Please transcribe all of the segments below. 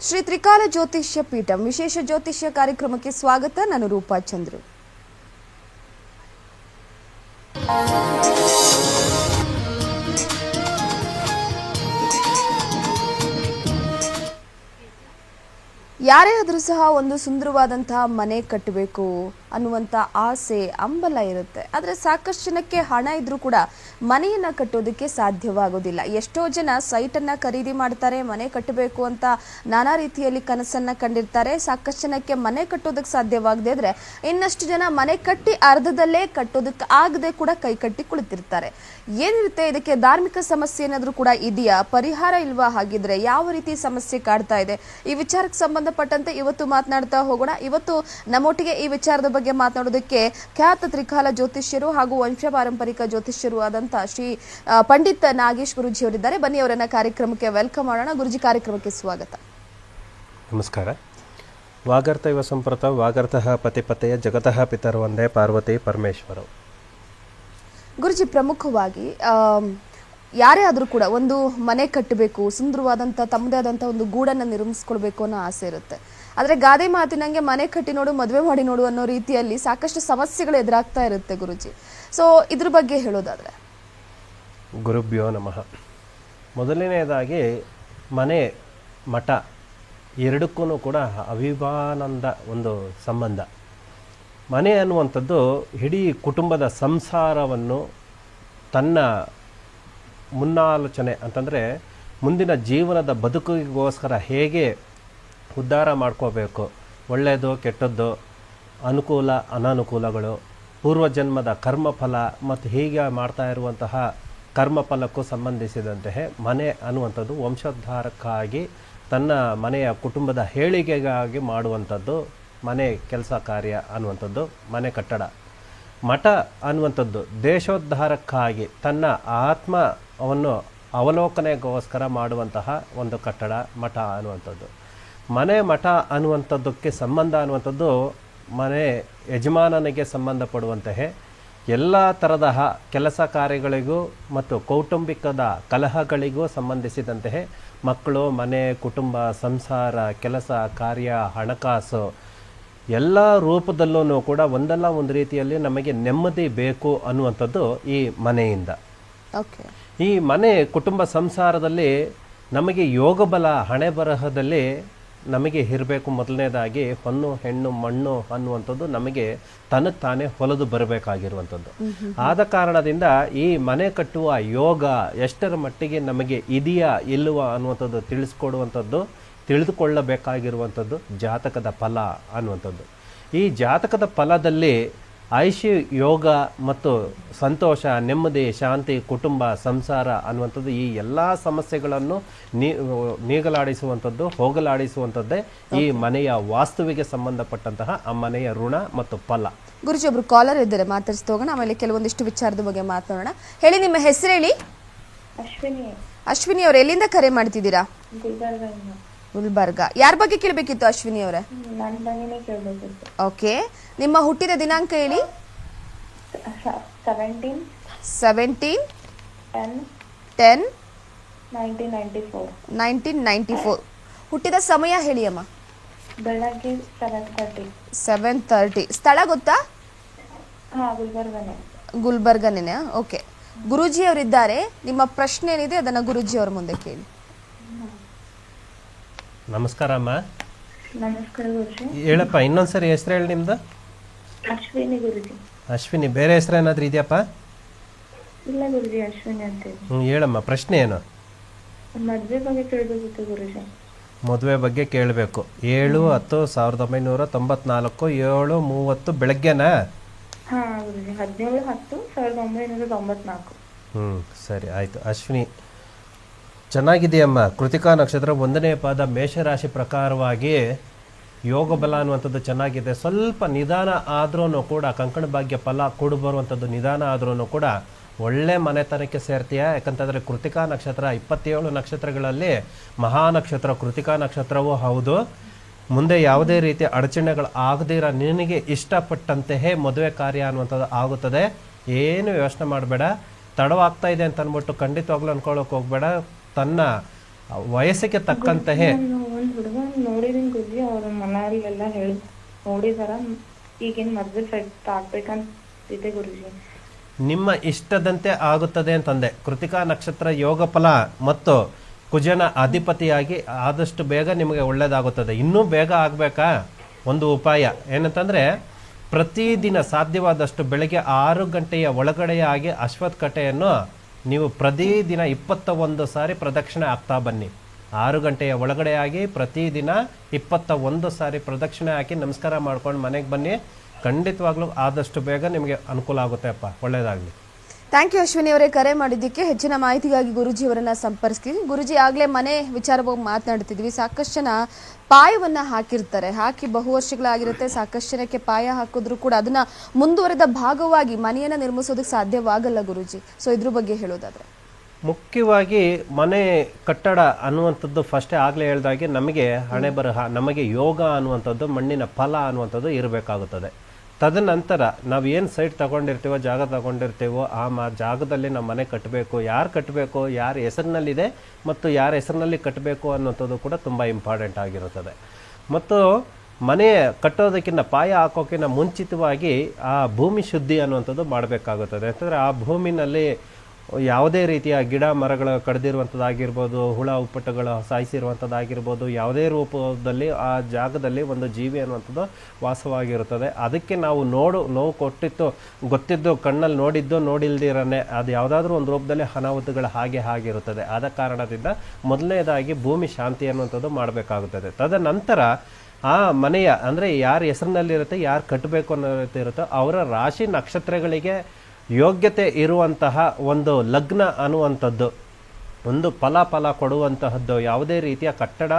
ಶ್ರೀ ತ್ರಿಕಾಲ ಜ್ಯೋತಿಷ್ಯ ಪೀಠಂ ವಿಶೇಷ ಜ್ಯೋತಿಷ್ಯ ಕಾರ್ಯಕ್ರಮಕ್ಕೆ ಸ್ವಾಗತ. ನಾನು ರೂಪಾ ಚಂದ್ರು. ಯಾರೇ ಆದರೂ ಸಹ ಒಂದು ಸುಂದರವಾದಂತಹ ಮನೆ ಕಟ್ಟಬೇಕು. ಅನ್ನುವಂಥ ಆಸೆ ಹಂಬಲ ಇರುತ್ತೆ. ಆದರೆ ಸಾಕಷ್ಟು ಜನಕ್ಕೆ ಹಣ ಇದ್ರೂ ಕೂಡ ಮನೆಯನ್ನು ಕಟ್ಟೋದಕ್ಕೆ ಸಾಧ್ಯವಾಗೋದಿಲ್ಲ. ಎಷ್ಟೋ ಜನ ಸೈಟನ್ನು ಖರೀದಿ ಮಾಡ್ತಾರೆ, ಮನೆ ಕಟ್ಟಬೇಕು ಅಂತ ನಾನಾ ರೀತಿಯಲ್ಲಿ ಕನಸನ್ನು ಕಂಡಿರ್ತಾರೆ. ಸಾಕಷ್ಟು ಜನಕ್ಕೆ ಮನೆ ಕಟ್ಟೋದಕ್ಕೆ ಸಾಧ್ಯವಾಗದೆ ಇದ್ರೆ ಇನ್ನಷ್ಟು ಜನ ಮನೆ ಕಟ್ಟಿ ಅರ್ಧದಲ್ಲೇ ಕಟ್ಟೋದಕ್ಕೆ ಆಗದೆ ಕೂಡ ಕೈ ಕಟ್ಟಿ ಕುಳಿತಿರ್ತಾರೆ. ಏನಿರುತ್ತೆ ಇದಕ್ಕೆ ಧಾರ್ಮಿಕ ಸಮಸ್ಯೆ ಏನಾದರೂ ಕೂಡ ಇದೆಯಾ? ಪರಿಹಾರ ಇಲ್ವಾ ಹಾಗಿದ್ರೆ? ಯಾವ ರೀತಿ ಸಮಸ್ಯೆ ಕಾಡ್ತಾ ಇದೆ? ಈ ವಿಚಾರಕ್ಕೆ ಸಂಬಂಧಪಟ್ಟಂತೆ ಇವತ್ತು ಮಾತನಾಡ್ತಾ ಹೋಗೋಣ. ಇವತ್ತು ನಮ್ಮೊಟ್ಟಿಗೆ ಈ ವಿಚಾರದ ಬಗ್ಗೆ ಮಾತನಾಡೋದಕ್ಕೆ ಖ್ಯಾತ ತ್ರಿಕಾಲ ಜ್ಯೋತಿಷ್ಯರು ಹಾಗೂ ವಂಶ ಪಾರಂಪರಿಕ ಜ್ಯೋತಿಷ್ಯರು ಆದಂತಹ ಶ್ರೀ ಪಂಡಿತ್ ನಾಗೇಶ್ ಗುರುಜಿ ಅವರಿದ್ದಾರೆ. ಬನ್ನಿ ಅವರನ್ನ ಕಾರ್ಯಕ್ರಮಕ್ಕೆ ವೆಲ್ಕಮ್ ಮಾಡೋಣ. ಗುರುಜಿ ಕಾರ್ಯಕ್ರಮಕ್ಕೆ ಸ್ವಾಗತ. ನಮಸ್ಕಾರ. ವಾಗರ್ಥ ಇವ ಸಂಪ್ರತ ವಾಗರ್ಥಃ ಪತಿ ಪತೆಯ ಜಗತಃ ಪಿತರು ಒಂದೇ ಪಾರ್ವತಿ ಪರಮೇಶ್ವರ. ಗುರುಜಿ ಪ್ರಮುಖವಾಗಿ ಯಾರೇ ಆದರೂ ಕೂಡ ಒಂದು ಮನೆ ಕಟ್ಟಬೇಕು ಸುಂದರವಾದಂಥ ತಮ್ಮದೇ ಆದಂಥ ಒಂದು ಗೂಡನ್ನು ನಿರ್ಮಿಸ್ಕೊಳ್ಬೇಕು ಅನ್ನೋ ಆಸೆ ಇರುತ್ತೆ. ಆದರೆ ಗಾದೆ ಮಾತಿನಂಗೆ ಮನೆ ಕಟ್ಟಿ ನೋಡು, ಮದುವೆ ಮಾಡಿ ನೋಡು ಅನ್ನೋ ರೀತಿಯಲ್ಲಿ ಸಾಕಷ್ಟು ಸಮಸ್ಯೆಗಳು ಎದುರಾಗ್ತಾ ಇರುತ್ತೆ ಗುರುಜಿ. ಸೊ ಇದ್ರ ಬಗ್ಗೆ ಹೇಳೋದಾದರೆ. ಗುರುಭ್ಯೋ ನಮಃ. ಮೊದಲನೆಯದಾಗಿ ಮನೆ, ಮಠ ಎರಡಕ್ಕೂ ಕೂಡ ಅವಿಭಾನಂದ ಒಂದು ಸಂಬಂಧ. ಮನೆ ಅನ್ನುವಂಥದ್ದು ಇಡೀ ಕುಟುಂಬದ ಸಂಸಾರವನ್ನು ತನ್ನ ಮುನ್ನಾಲೋಚನೆ ಅಂತಂದರೆ ಮುಂದಿನ ಜೀವನದ ಬದುಕಿಗೋಸ್ಕರ ಹೇಗೆ ಉದ್ಧಾರ ಮಾಡ್ಕೋಬೇಕು. ಒಳ್ಳೆಯದು ಕೆಟ್ಟದ್ದು ಅನುಕೂಲ, ಅನಾನುಕೂಲಗಳು, ಪೂರ್ವಜನ್ಮದ ಕರ್ಮಫಲ ಮತ್ತು ಹೀಗೆ ಮಾಡ್ತಾ ಇರುವಂತಹ ಕರ್ಮಫಲಕ್ಕೂ ಸಂಬಂಧಿಸಿದಂತೆ ಮನೆ ಅನ್ನುವಂಥದ್ದು ವಂಶೋದ್ಧಾರಕ್ಕಾಗಿ ತನ್ನ ಮನೆಯ ಕುಟುಂಬದ ಹೇಳಿಕೆಗಾಗಿ ಮಾಡುವಂಥದ್ದು ಮನೆ ಕೆಲಸ ಕಾರ್ಯ ಅನ್ನುವಂಥದ್ದು, ಮನೆ ಕಟ್ಟಡ. ಮಠ ಅನ್ನುವಂಥದ್ದು ದೇಶೋದ್ಧಾರಕ್ಕಾಗಿ ತನ್ನ ಆತ್ಮವನ್ನು ಅವಲೋಕನೆಗೋಸ್ಕರ ಮಾಡುವಂತಹ ಒಂದು ಕಟ್ಟಡ, ಮಠ ಅನ್ನುವಂಥದ್ದು. ಮನೆ ಮಠ ಅನ್ನುವಂಥದ್ದಕ್ಕೆ ಸಂಬಂಧ ಅನ್ನುವಂಥದ್ದು ಮನೆ ಯಜಮಾನನಿಗೆ ಸಂಬಂಧಪಡುವಂತಹ ಎಲ್ಲ ತರಹ ಕೆಲಸ ಕಾರ್ಯಗಳಿಗೂ ಮತ್ತು ಕೌಟುಂಬಿಕದ ಕಲಹಗಳಿಗೂ ಸಂಬಂಧಿಸಿದಂತೆ ಮಕ್ಕಳು ಮನೆ ಕುಟುಂಬ ಸಂಸಾರ ಕೆಲಸ ಕಾರ್ಯ ಹಣಕಾಸು ಎಲ್ಲ ರೂಪದಲ್ಲೂ ಕೂಡ ಒಂದಲ್ಲ ಒಂದು ರೀತಿಯಲ್ಲಿ ನಮಗೆ ನೆಮ್ಮದಿ ಬೇಕು ಅನ್ನುವಂಥದ್ದು ಈ ಮನೆಯಿಂದ. ಓಕೆ. ಈ ಮನೆ ಕುಟುಂಬ ಸಂಸಾರದಲ್ಲಿ ನಮಗೆ ಯೋಗಬಲ ಹಣೆ ಬರಹದಲ್ಲಿ ನಮಗೆ ಇರಬೇಕು ಮೊದಲನೇದಾಗಿ ಹೊನ್ನು ಹೆಣ್ಣು ಮಣ್ಣು ಅನ್ನುವಂಥದ್ದು ನಮಗೆ ತನಗೆ ತಾನೇ ಹೊಲದು ಬರಬೇಕಾಗಿರುವಂಥದ್ದು. ಆದ ಕಾರಣದಿಂದ ಈ ಮನೆ ಕಟ್ಟುವ ಯೋಗ ಎಷ್ಟರ ಮಟ್ಟಿಗೆ ನಮಗೆ ಇದೆಯಾ ಇಲ್ಲವಾ ಅನ್ನುವಂಥದ್ದು ತಿಳಿಸ್ಕೊಡುವಂಥದ್ದು ತಿಳಿದುಕೊಳ್ಳಬೇಕಾಗಿರುವಂಥದ್ದು ಜಾತಕದ ಫಲ ಅನ್ನುವಂಥದ್ದು. ಈ ಜಾತಕದ ಫಲದಲ್ಲಿ ಐಶಿ ಯೋಗ ಮತ್ತು ಸಂತೋಷ ನೆಮ್ಮದಿ ಶಾಂತಿ ಕುಟುಂಬ ಸಂಸಾರ ಅನ್ನುವಂಥದ್ದು ಈ ಎಲ್ಲ ಸಮಸ್ಯೆಗಳನ್ನು ನೀ ನೀಗಲಾಡಿಸುವಂಥದ್ದು ಹೋಗಲಾಡಿಸುವಂಥದ್ದೇ ಈ ಮನೆಯ ವಾಸ್ತುವಿಗೆ ಸಂಬಂಧಪಟ್ಟಂತಹ ಆ ಮನೆಯ ಋಣ ಮತ್ತು ಫಲ. ಗುರುಜಿ ಒಬ್ರು ಕಾಲರ್ ಇದ್ದಾರೆ ಮಾತಾಡ್ಸ್ತಾ ಹೋಗೋಣ. ಆಮೇಲೆ ಕೆಲವೊಂದಿಷ್ಟು ವಿಚಾರದ ಬಗ್ಗೆ ಮಾತನಾಡೋಣ. ಹೇಳಿ ನಿಮ್ಮ ಹೆಸರು ಹೇಳಿ? ಅಶ್ವಿನಿ. ಅಶ್ವಿನಿ ಅವ್ರು ಎಲ್ಲಿಂದ ಕರೆ ಮಾಡ್ತಿದ್ದೀರಾ? ಗುಲ್ಬರ್ಗ. ಯಾರ ಬಗ್ಗೆ ಕೇಳಬೇಕಿತ್ತು ಅಶ್ವಿನಿ ಅವರೇ? ಓಕೆ ನಿಮ್ಮ ಹುಟ್ಟಿದ ದಿನಾಂಕ ಹೇಳಿ? Seventeen seventeen ten ten nineteen ninety four nineteen ninety four ಹುಟ್ಟಿದ ಸಮಯ ಹೇಳಿ ಅಮ್ಮ. ಬೆಳಗ್ಗೆ ಸೆವೆನ್ ತರ್ಟಿ ಸೆವೆನ್ ತರ್ಟಿ ಸ್ಥಳ ಗೊತ್ತಾ? ಹಾಂ ಗುಲ್ಬರ್ಗನೇ. ಗುಲ್ಬರ್ಗನೇ ಓಕೆ ಗುರುಜಿ ಅವರಿದ್ದಾರೆ ನಿಮ್ಮ ಪ್ರಶ್ನೆ ಏನಿದೆ ಅದನ್ನ ಗುರುಜಿ ಅವ್ರ ಮುಂದೆ ಕೇಳಿ. ನಮಸ್ಕಾರ ಅಮ್ಮ. ನಮಸ್ಕಾರ ಗುರುಜಿ. ಹೇಳಪ್ಪ ಇನ್ನೊಂದ್ಸರಿ ಹೆಸರು ಹೇಳಿ ನಿಮ್ದು. ಅಶ್ವಿನಿ ಗುರುಜಿ. ಅಶ್ವಿನಿ ಬೇರೆ ಹೆಸರು ಏನಾದರೂ ಇದೆಯಪ್ಪ? ಇಲ್ಲ ಗುರುಜಿ ಅಶ್ವಿನಿ ಅಂತ ಹ್ಞೂ ಹೇಳಮ್ಮ ಪ್ರಶ್ನೆ ಏನು? ಮದುವೆ ಬಗ್ಗೆ ಕೇಳಬೇಕಿತ್ತು ಗುರುಜಿ. ಮದುವೆ ಬಗ್ಗೆ ಕೇಳಬೇಕು. ಏಳು ಹತ್ತು ಸಾವಿರದ ಒಂಬೈನೂರ ತೊಂಬತ್ನಾಲ್ಕು ಏಳು ಮೂವತ್ತು ಬೆಳಗ್ಗೆನಾ? ಹ್ಮ್ ಗುರುಜಿ ಹದಿನೇಳು ಹತ್ತು ಸಾವಿರದ ಒಂಬೈನೂರ ತೊಂಬತ್ನಾಲ್ಕು. ಹ್ಞೂ ಸರಿ ಆಯಿತು. ಅಶ್ವಿನಿ ಚೆನ್ನಾಗಿದೆಯಮ್ಮ ಕೃತಿಕಾ ನಕ್ಷತ್ರ ಒಂದನೇ ಪಾದ ಮೇಷರಾಶಿ ಪ್ರಕಾರವಾಗಿ ಯೋಗ ಬಲ ಅನ್ನುವಂಥದ್ದು ಚೆನ್ನಾಗಿದೆ. ಸ್ವಲ್ಪ ನಿಧಾನ ಆದ್ರೂ ಕೂಡ ಕಂಕಣ ಭಾಗ್ಯ ಫಲ ಕೂಡು ಬರುವಂಥದ್ದು ನಿಧಾನ ಆದ್ರೂ ಕೂಡ ಒಳ್ಳೆ ಮನೆತನಕ್ಕೆ ಸೇರ್ತೀಯ? ಯಾಕಂತಂದರೆ ಕೃತಿಕಾ ನಕ್ಷತ್ರ ಇಪ್ಪತ್ತೇಳು ನಕ್ಷತ್ರಗಳಲ್ಲಿ ಮಹಾ ನಕ್ಷತ್ರ ಕೃತಿಕಾ ನಕ್ಷತ್ರವೂ ಹೌದು. ಮುಂದೆ ಯಾವುದೇ ರೀತಿಯ ಅಡಚಣೆಗಳು ಆಗದಿರ ನಿನಗೆ ಇಷ್ಟಪಟ್ಟಂತೆಯೇ ಮದುವೆ ಕಾರ್ಯ ಅನ್ನುವಂಥದ್ದು ಆಗುತ್ತದೆ. ಏನು ಯೋಚನೆ ಮಾಡಬೇಡ. ತಡವಾಗ್ತಾ ಇದೆ ಅಂತ ಅಂದ್ಬಿಟ್ಟು ಖಂಡಿತವಾಗ್ಲೂ ಅನ್ಕೊಳ್ಳೋಕೆ ಹೋಗಬೇಡ. ತನ್ನ ವಯಸ್ಸಿಗೆ ತಕ್ಕಂತೆಯೇ ಒಂದ್ ನೋಡಿದೀನಿ ಗುರುಜಿ ಅವ್ರ ಮನೆಯಲ್ಲೆಲ್ಲ ಹೇಳಿ ನೋಡಿದಾರ ಈಗೇನ್ ಮದ್ವೆ ಸೆಟ್ ಗುರುಜಿ. ನಿಮ್ಮ ಇಷ್ಟದಂತೆ ಆಗುತ್ತದೆ ಅಂತಂದೆ. ಕೃತಿಕಾ ನಕ್ಷತ್ರ ಯೋಗ ಫಲ ಮತ್ತು ಕುಜನ ಅಧಿಪತಿಯಾಗಿ ಆದಷ್ಟು ಬೇಗ ನಿಮಗೆ ಒಳ್ಳೇದಾಗುತ್ತದೆ. ಇನ್ನೂ ಬೇಗ ಆಗಬೇಕಾ? ಒಂದು ಉಪಾಯ. ಏನಂತಂದರೆ ಪ್ರತಿದಿನ ಸಾಧ್ಯವಾದಷ್ಟು ಬೆಳಗ್ಗೆ ಆರು ಗಂಟೆಯ ಒಳಗಡೆಯಾಗಿ ಅಶ್ವತ್ಥ ಕಟ್ಟೆಯನ್ನು ನೀವು ಪ್ರತಿದಿನ ಇಪ್ಪತ್ತ ಒಂದು ಸಾರಿ ಪ್ರದಕ್ಷಿಣೆ ಆಗ್ತಾ ಬನ್ನಿ. ಆರು ಗಂಟೆಯ ಒಳಗಡೆಯಾಗಿ ಪ್ರತಿದಿನ ಇಪ್ಪತ್ತ ಒಂದು ಸಾರಿ ಪ್ರದಕ್ಷಿಣೆ ಹಾಕಿ ನಮಸ್ಕಾರ ಮಾಡ್ಕೊಂಡು ಮನೆಗೆ ಬನ್ನಿ. ಖಂಡಿತವಾಗ್ಲೂ ಆದಷ್ಟು ಬೇಗ ನಿಮಗೆ ಅನುಕೂಲ ಆಗುತ್ತೆ ಅಪ್ಪ. ಒಳ್ಳೆಯದಾಗಲಿ ಥ್ಯಾಂಕ್ ಯು ಅಶ್ವಿನಿ ಅವರೇ ಕರೆ ಮಾಡಿದ್ದಕ್ಕೆ ಹೆಚ್ಚಿನ ಮಾಹಿತಿಗಾಗಿ ಗುರುಜಿ ಅವರನ್ನು ಸಂಪರ್ಕಿಸಿ ಗುರುಜಿ, ಆಗಲೇ ಮನೆ ವಿಚಾರವಾಗಿ ಮಾತನಾಡ್ತಿದ್ವಿ. ಸಾಕಷ್ಟು ಜನ ಪಾಯವನ್ನು ಹಾಕಿರ್ತಾರೆ. ಹಾಕಿ ಬಹು ವರ್ಷಗಳಾಗಿರುತ್ತೆ. ಸಾಕಷ್ಟು ಜನಕ್ಕೆ ಪಾಯ ಹಾಕಿದ್ರು ಕೂಡ ಅದನ್ನ ಮುಂದುವರೆದ ಭಾಗವಾಗಿ ಮನೆಯನ್ನು ನಿರ್ಮಿಸೋದಕ್ಕೆ ಸಾಧ್ಯವಾಗಲ್ಲ ಗುರುಜಿ. ಸೊ ಇದ್ರ ಬಗ್ಗೆ ಹೇಳೋದಾದ್ರೆ. ಮುಖ್ಯವಾಗಿ ಮನೆ ಕಟ್ಟಡ ಅನ್ನುವಂಥದ್ದು ಫಸ್ಟೇ ಆಗಲೇ ಹೇಳ್ದಾಗೆ ನಮಗೆ ಹಣೆ ಬರಹ ನಮಗೆ ಯೋಗ ಅನ್ನುವಂಥದ್ದು, ಮಣ್ಣಿನ ಫಲ ಅನ್ನುವಂಥದ್ದು ಇರಬೇಕಾಗುತ್ತದೆ. ತದನಂತರ ನಾವು ಏನು ಸೈಟ್ ತಗೊಂಡಿರ್ತೀವೋ, ಜಾಗ ತಗೊಂಡಿರ್ತೀವೋ, ಆ ಮ, ಜಾಗದಲ್ಲಿ ನಮ್ಮ ಮನೆ ಕಟ್ಟಬೇಕು ಯಾರು ಕಟ್ಟಬೇಕು ಯಾರ ಹೆಸರಿನಲ್ಲಿದೆ ಮತ್ತು ಯಾರ ಹೆಸರಿನಲ್ಲಿ ಕಟ್ಟಬೇಕು ಅನ್ನೋಂಥದ್ದು ಕೂಡ ತುಂಬ ಇಂಪಾರ್ಟೆಂಟ್ ಆಗಿರುತ್ತದೆ. ಮತ್ತು ಮನೆ ಕಟ್ಟೋದಕ್ಕಿಂತ ಪಾಯ ಹಾಕೋಕ್ಕಿಂತ ಮುಂಚಿತವಾಗಿ ಆ ಭೂಮಿ ಶುದ್ಧಿ ಅನ್ನುವಂಥದ್ದು ಮಾಡಬೇಕಾಗುತ್ತದೆ. ಯಾಕಂದರೆ ಆ ಭೂಮಿನಲ್ಲಿ ಯಾವುದೇ ರೀತಿಯ ಗಿಡ ಮರಗಳು ಕಡ್ದಿರುವಂಥದ್ದಾಗಿರ್ಬೋದು ಹುಳ ಉಪ್ಪಟಗಳು ಸಾಯಿಸಿರುವಂಥದ್ದಾಗಿರ್ಬೋದು ಯಾವುದೇ ರೂಪದಲ್ಲಿ ಆ ಜಾಗದಲ್ಲಿ ಒಂದು ಜೀವಿ ಅನ್ನುವಂಥದ್ದು ವಾಸವಾಗಿರುತ್ತದೆ. ಅದಕ್ಕೆ ನಾವು ನೋಡು, ನೋವು ಕೊಟ್ಟಿತ್ತು, ಗೊತ್ತಿದ್ದು, ಕಣ್ಣಲ್ಲಿ ನೋಡಿದ್ದು ನೋಡಿಲ್ದಿರನೆ ಅದು ಯಾವುದಾದ್ರೂ ಒಂದು ರೂಪದಲ್ಲಿ ಅನಾಹುತಗಳು ಹಾಗೆ ಹಾಗಿರುತ್ತದೆ. ಆದ ಕಾರಣದಿಂದ ಮೊದಲನೇದಾಗಿ ಭೂಮಿ ಶಾಂತಿ ಅನ್ನುವಂಥದ್ದು ಮಾಡಬೇಕಾಗುತ್ತದೆ. ತದನಂತರ ಆ ಮನೆಯ, ಅಂದರೆ ಯಾರ ಹೆಸರಿನಲ್ಲಿರುತ್ತೆ, ಯಾರು ಕಟ್ಟಬೇಕು ಅನ್ನೋ ರೀತಿ ಇರುತ್ತೋ ಅವರ ರಾಶಿ ನಕ್ಷತ್ರಗಳಿಗೆ ಯೋಗ್ಯತೆ ಇರುವಂತಹ ಒಂದು ಲಗ್ನ ಅನ್ನುವಂಥದ್ದು ಒಂದು ಫಲ ಫಲ ಕೊಡುವಂತಹದ್ದು ಯಾವುದೇ ರೀತಿಯ ಕಟ್ಟಡ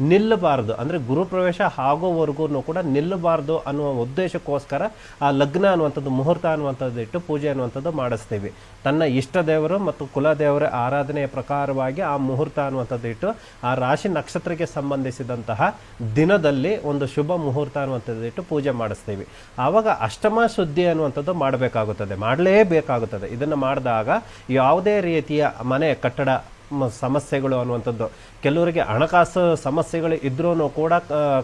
ನಿಲ್ಲಬಾರದು. ಅಂದರೆ ಗುರುಪ್ರವೇಶ ಆಗೋವರೆಗೂ ಕೂಡ ನಿಲ್ಲಬಾರ್ದು ಅನ್ನುವ ಉದ್ದೇಶಕ್ಕೋಸ್ಕರ ಆ ಲಗ್ನ ಅನ್ನುವಂಥದ್ದು, ಮುಹೂರ್ತ ಅನ್ನುವಂಥದ್ದು ಇಟ್ಟು ಪೂಜೆ ಅನ್ನುವಂಥದ್ದು ಮಾಡಿಸ್ತೀವಿ. ತನ್ನ ಇಷ್ಟ ದೇವರು ಮತ್ತು ಕುಲದೇವರ ಆರಾಧನೆಯ ಪ್ರಕಾರವಾಗಿ ಆ ಮುಹೂರ್ತ ಅನ್ನುವಂಥದ್ದು ಇಟ್ಟು ಆ ರಾಶಿ ನಕ್ಷತ್ರಕ್ಕೆ ಸಂಬಂಧಿಸಿದಂತಹ ದಿನದಲ್ಲಿ ಒಂದು ಶುಭ ಮುಹೂರ್ತ ಅನ್ನುವಂಥದ್ದು ಇಟ್ಟು ಪೂಜೆ ಮಾಡಿಸ್ತೀವಿ. ಆವಾಗ ಅಷ್ಟಮ ಶುದ್ಧಿ ಅನ್ನುವಂಥದ್ದು ಮಾಡಬೇಕಾಗುತ್ತದೆ. ಮಾಡಲೇಬೇಕಾಗುತ್ತದೆ. ಇದನ್ನು ಮಾಡಿದಾಗ ಯಾವುದೇ ರೀತಿಯ ಮನೆ ಕಟ್ಟಡ ಸಮಸ್ಯೆಗಳು ಅನ್ನುವಂಥದ್ದು. ಕೆಲವರಿಗೆ ಹಣಕಾಸು ಸಮಸ್ಯೆಗಳು ಇದ್ರೂ ಕೂಡ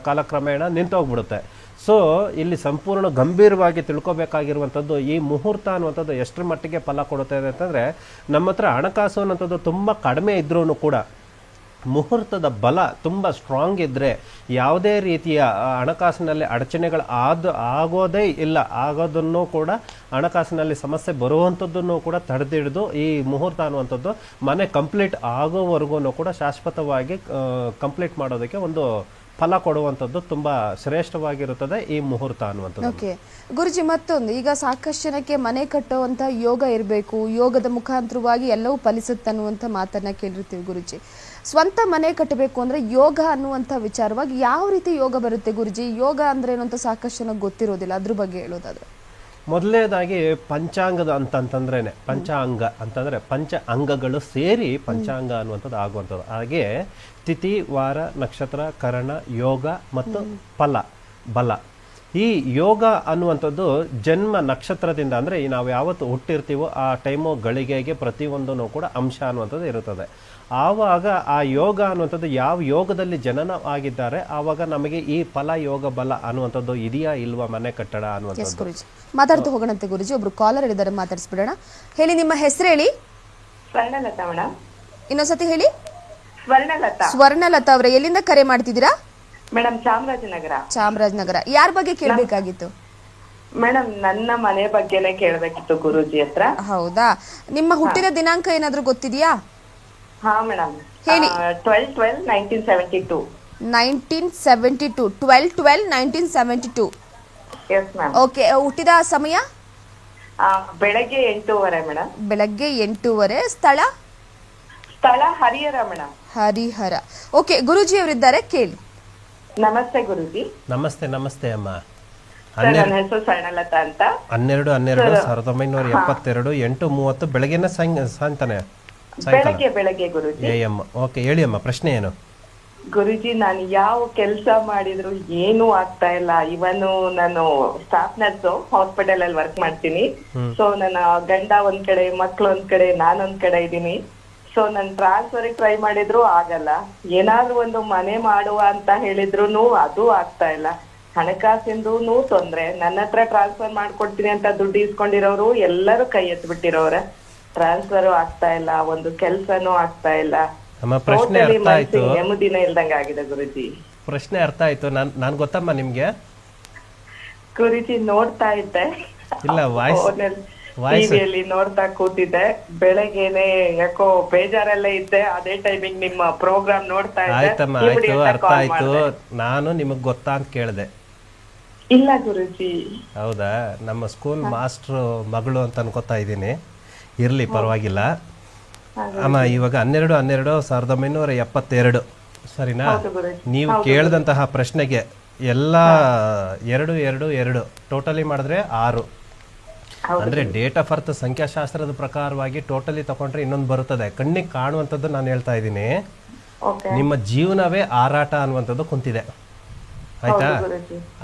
ಕಾಲಕ್ರಮೇಣ ನಿಂತೋಗ್ಬಿಡುತ್ತೆ. ಸೊ ಇಲ್ಲಿ ಸಂಪೂರ್ಣ ಗಂಭೀರವಾಗಿ ತಿಳ್ಕೊಬೇಕಾಗಿರುವಂಥದ್ದು ಈ ಮುಹೂರ್ತ ಅನ್ನುವಂಥದ್ದು ಎಷ್ಟರ ಮಟ್ಟಿಗೆ ಫಲ ಕೊಡುತ್ತೆ ಅಂತಂದರೆ, ನಮ್ಮ ಹತ್ರ ಹಣಕಾಸು ಅನ್ನೋಂಥದ್ದು ತುಂಬ ಕಡಿಮೆ ಇದ್ರೂ ಕೂಡ ಮುಹೂರ್ತದ ಬಲ ತುಂಬ ಸ್ಟ್ರಾಂಗ್ ಇದ್ದರೆ ಯಾವುದೇ ರೀತಿಯ ಹಣಕಾಸಿನಲ್ಲಿ ಅಡಚಣೆಗಳು ಆದ, ಆಗೋದೇ ಇಲ್ಲ. ಆಗೋದನ್ನು ಕೂಡ ಹಣಕಾಸಿನಲ್ಲಿ ಸಮಸ್ಯೆ ಬರುವಂಥದ್ದನ್ನು ಕೂಡ ತಡೆದಿಡಿದು ಈ ಮುಹೂರ್ತ ಅನ್ನುವಂಥದ್ದು ಮನೆ ಕಂಪ್ಲೀಟ್ ಆಗೋವರೆಗೂ ಕೂಡ ಶಾಶ್ವತವಾಗಿ ಕಂಪ್ಲೀಟ್ ಮಾಡೋದಕ್ಕೆ ಒಂದು ಫಲ ಕೊಡುವಂಥದ್ದು ತುಂಬ ಶ್ರೇಷ್ಠವಾಗಿರುತ್ತದೆ ಈ ಮುಹೂರ್ತ ಅನ್ನುವಂಥದ್ದು. ಓಕೆ ಗುರುಜಿ, ಮತ್ತೊಂದು. ಈಗ ಸಾಕಷ್ಟು ಜನಕ್ಕೆ ಮನೆ ಕಟ್ಟುವಂತ ಯೋಗ ಇರಬೇಕು. ಯೋಗದ ಮುಖಾಂತರವಾಗಿ ಎಲ್ಲವೂ ಫಲಿಸುತ್ತೆ ಅನ್ನುವಂಥ ಮಾತನ್ನ ಕೇಳಿರ್ತೀವಿ ಗುರುಜಿ. ಸ್ವಂತ ಮನೆ ಕಟ್ಟಬೇಕು ಅಂದ್ರೆ ಯೋಗ ಅನ್ನುವಂಥ ವಿಚಾರವಾಗಿ ಯಾವ ರೀತಿ ಯೋಗ ಬರುತ್ತೆ ಗುರುಜಿ? ಯೋಗ ಅಂದ್ರೆ ಏನು ಅಂತ ಸಾಕಷ್ಟು ಜನಕ್ಕೆ ಗೊತ್ತಿರೋದಿಲ್ಲ. ಅದ್ರ ಬಗ್ಗೆ ಹೇಳೋದಾದ್ರೆ. ಮೊದಲನೇದಾಗಿ ಪಂಚಾಂಗದ ಅಂತಂತಂದ್ರೇ ಪಂಚಾಂಗ ಅಂತಂದರೆ ಪಂಚ ಅಂಗಗಳು ಸೇರಿ ಪಂಚಾಂಗ ಅನ್ನುವಂಥದ್ದು ಆಗುವಂಥದ್ದು. ಹಾಗೆ ತಿಥಿ ವಾರ ನಕ್ಷತ್ರ ಕರಣ ಯೋಗ ಮತ್ತು ಫಲ ಬಲ. ಈ ಯೋಗ ಅನ್ನುವಂಥದ್ದು ಜನ್ಮ ನಕ್ಷತ್ರದಿಂದ ಅಂದರೆ ನಾವು ಯಾವತ್ತು ಹುಟ್ಟಿರ್ತೀವೋ ಆ ಟೈಮು ಗಳಿಗೆಗೆ ಪ್ರತಿಯೊಂದೂ ಕೂಡ ಅಂಶ ಅನ್ನುವಂಥದ್ದು ಇರುತ್ತದೆ. ಆವಾಗ ಆ ಯೋಗ ಅನ್ನುವಂಥದ್ದು ಯಾವ ಯೋಗದಲ್ಲಿ ಜನನ ಆಗಿದ್ದಾರೆ ಆವಾಗ ನಮಗೆ ಈ ಫಲ ಯೋಗ ಬಲ ಅನ್ನುವಂಥದ್ದು ಇದೆಯಾ ಇಲ್ವಾ ಮನೆ ಕಟ್ಟಡ ಎಸ್ ಅನ್ನುವಂಥದ್ದು ಗುರುಜಿ. ಮಾತಾಡ್ತಾ ಹೋಗೋಣಂತೆ ಗುರುಜಿ ಒಬ್ರು ಕಾಲರ್ ಇದ್ದಾರೆ ಮಾತಾಡಿಸ್ಬಿಡೋಣ. ಹೇಳಿ ನಿಮ್ಮ ಹೆಸರು ಹೇಳಿ? ಸ್ವರ್ಣಲತಾ ಮೇಡಮ್. ಇನ್ನೊಂದ್ಸತಿ ಹೇಳಿ? ಸ್ವರ್ಣಲತಾ. ಸ್ವರ್ಣಲತಾ ಅವರೇ ಎಲ್ಲಿಂದ ಕರೆ ಮಾಡ್ತಿದ್ದೀರಾ? ಮೇಡಮ್ ಚಾಮರಾಜನಗರ. ಚಾಮರಾಜನಗರ. ಯಾರ ಬಗ್ಗೆ ಕೇಳಬೇಕಾಗಿತ್ತು? ಮೇಡಮ್ ನನ್ನ ಮನೆ ಬಗ್ಗೆನೇ ಕೇಳಬೇಕಿತ್ತು ಗುರುಜಿ ಹತ್ರ. ಹೌದಾ? ನಿಮ್ಮ ಹುಟ್ಟಿದ ದಿನಾಂಕ ಏನಾದ್ರೂ ಗೊತ್ತಿದೆಯಾ? ಹಾ ಮೇಡಮ್ ಹೇಳಿ. Twelve twelve nineteen seventy two nineteen seventy two twelve twelve nineteen seventy two yes ma'am okay ಹುಟ್ಟಿದ ಸಮಯ? ಬೆಳಗ್ಗೆ ಎಂಟೂವರೆ ಮೇಡಮ್ ಬೆಳಗ್ಗೆ ಎಂಟೂವರೆ. ಸ್ಥಳ? ಸ್ಥಳ ಹರಿಹರ ಮೇಡಮ್ ಹರಿಹರ. ಓಕೆ ಗುರುಜಿ ಅವರಿದ್ದಾರೆ ಕೇಳಿ. ನಮಸ್ತೆ ಗುರುಜಿ. ನಮಸ್ತೆ ನಮಸ್ತೆ ಅಮ್ಮ. ನನ್ನ ಹೆಸರು ಸ್ವರ್ಣಲತಾ ಅಂತ. ಹನ್ನೆರಡು ಹನ್ನೆರಡು ಸಾವಿರದ ಒಂಬೈನೂರ ಎಪ್ಪತ್ತೆರಡು ಎಂಟು ಮೂವತ್ತು ಬೆಳಗ್ಗೆನ ಸಾಯಂ ಸಾಯಂತಾನೆ. ಸಾಯಂಕಾಲ ಬೆಳಗ್ಗೆ ಬೆಳಗ್ಗೆ ಗುರುಜಿ. ಓಕೆ ಹೇಳಿ ಅಮ್ಮ ಪ್ರಶ್ನೆ ಏನು? ಗುರುಜಿ ನಾನು ಯಾವ ಕೆಲಸ ಮಾಡಿದ್ರು ಏನೂ ಆಗ್ತಾ ಇಲ್ಲ. ಇವನು ನಾನು ಸ್ಟಾಫ್ ನರ್ಸ್ ಹಾಸ್ಪಿಟಲ್ ಅಲ್ಲಿ ವರ್ಕ್ ಮಾಡ್ತೀನಿ. ಸೊ ನನ್ನ ಗಂಡ ಒಂದ್ ಕಡೆ ಮಕ್ಳು ಒಂದ್ ಕಡೆ ನಾನೊಂದ್ ಕಡೆ ಇದ್ದೀನಿ. ಸೊ ನನ್ ಟ್ರಾನ್ಸ್ಫರ್ ಟ್ರೈ ಮಾಡಿದ್ರು ಆಗಲ್ಲ. ಏನಾದ್ರೂ ಒಂದು ಮನೆ ಮಾಡುವ ಅಂತ ಹೇಳಿದ್ರು ಅದು ಆಗ್ತಾ ಇಲ್ಲ. ಹಣಕಾಸಿಂದೂ ತೊಂದ್ರೆ. ನನ್ನ ಹತ್ರ ಟ್ರಾನ್ಸ್ಫರ್ ಮಾಡ್ಕೊಡ್ತೀನಿ ಅಂತ ದುಡ್ಡು ಇಸ್ಕೊಂಡಿರೋರು ಎಲ್ಲರೂ ಕೈ ಎತ್ಬಿಟ್ಟಿರೋರೆ. ಟ್ರಾನ್ಸ್ಫರ್ ಆಗ್ತಾ ಇಲ್ಲ ಒಂದು ಕೆಲ್ಸನೂ ಆಗ್ತಾ ಇಲ್ಲ. ಅಮ್ಮ ಪ್ರಶ್ನೆ Totally ಅರ್ಥ ಆಯ್ತು. ಮನ್ಸಿಗೆ ನೆಮ್ಮದಿನೇ ಇಲ್ದಂಗ ಆಗಿದೆ ಗುರುಜಿ. ಪ್ರಶ್ನೆ ಅರ್ಥ ಆಯ್ತು. ನಾನ್ ನಾನ್ ಗೊತ್ತಮ್ಮ ನಿಮ್ಗೆ? ಗುರುಜಿ ನೋಡ್ತಾ ಇದ್ದೆ. ಇಲ್ಲ ವಾಯ್ಸ್ ವಾಯ್ಸ್. ಟಿವಿಯಲ್ಲಿ ನೋಡ್ತಾ ಕೂತಿದ್ದೆ. ಬೆಳಗ್ಗೆನೆ ಯಾಕೋ ಬೇಜಾರೆಲ್ಲ ಇದ್ದೆ. ಅದೇ ಟೈಮಿಂಗ್ ನಿಮ್ಮ ಪ್ರೋಗ್ರಾಮ್ ನೋಡ್ತಾ ಇದ್ದೆ. ಆಯ್ತಮ್ಮ ಆಯ್ತು ಆಗಿ ಅರ್ಥ call ಆಯ್ತು. ಮಾಡ್ದೆ. ನಾನು ನಿಮಗ್ ಗೊತ್ತಾ ಅಂತ ಕೇಳಿದೆ. ಇಲ್ಲ ಗುರುಜಿ. ಹೌದಾ? ನಮ್ಮ ಸ್ಕೂಲ್ ಮಾಸ್ಟ್ರು ಮಗಳು ಅಂತ ಅನ್ಕೋತಾ ಇದ್ದೀನಿ. ಇರ್ಲಿ ಪರವಾಗಿಲ್ಲ. ಅಮ್ಮ ಇವಾಗ ಹನ್ನೆರಡು ಹನ್ನೆರಡು ಸಾವಿರದ ಒಂಬೈನೂರ ಎಪ್ಪತ್ತೆರಡು. ಸರಿನಾ? ನೀವು ಕೇಳಿದಂತಹ ಪ್ರಶ್ನೆಗೆ ಎಲ್ಲ ಎರಡು ಎರಡು ಎರಡು ಟೋಟಲಿ ಮಾಡಿದ್ರೆ ಆರು. ಅಂದ್ರೆ ಡೇಟ್ ಆಫ್ ಬರ್ತ್ ಸಂಖ್ಯಾಶಾಸ್ತ್ರದ ಪ್ರಕಾರವಾಗಿ ಟೋಟಲಿ ತಗೊಂಡ್ರೆ ಇನ್ನೊಂದು ಬರುತ್ತದೆ. ಕಣ್ಣಿಗೆ ಕಾಣುವಂಥದ್ದು ನಾನು ಹೇಳ್ತಾ ಇದ್ದೀನಿ. ನಿಮ್ಮ ಜೀವನವೇ ಆರಾಟ ಅನ್ನುವಂಥದ್ದು ಕುಂತಿದೆ. ಆಯ್ತಾ?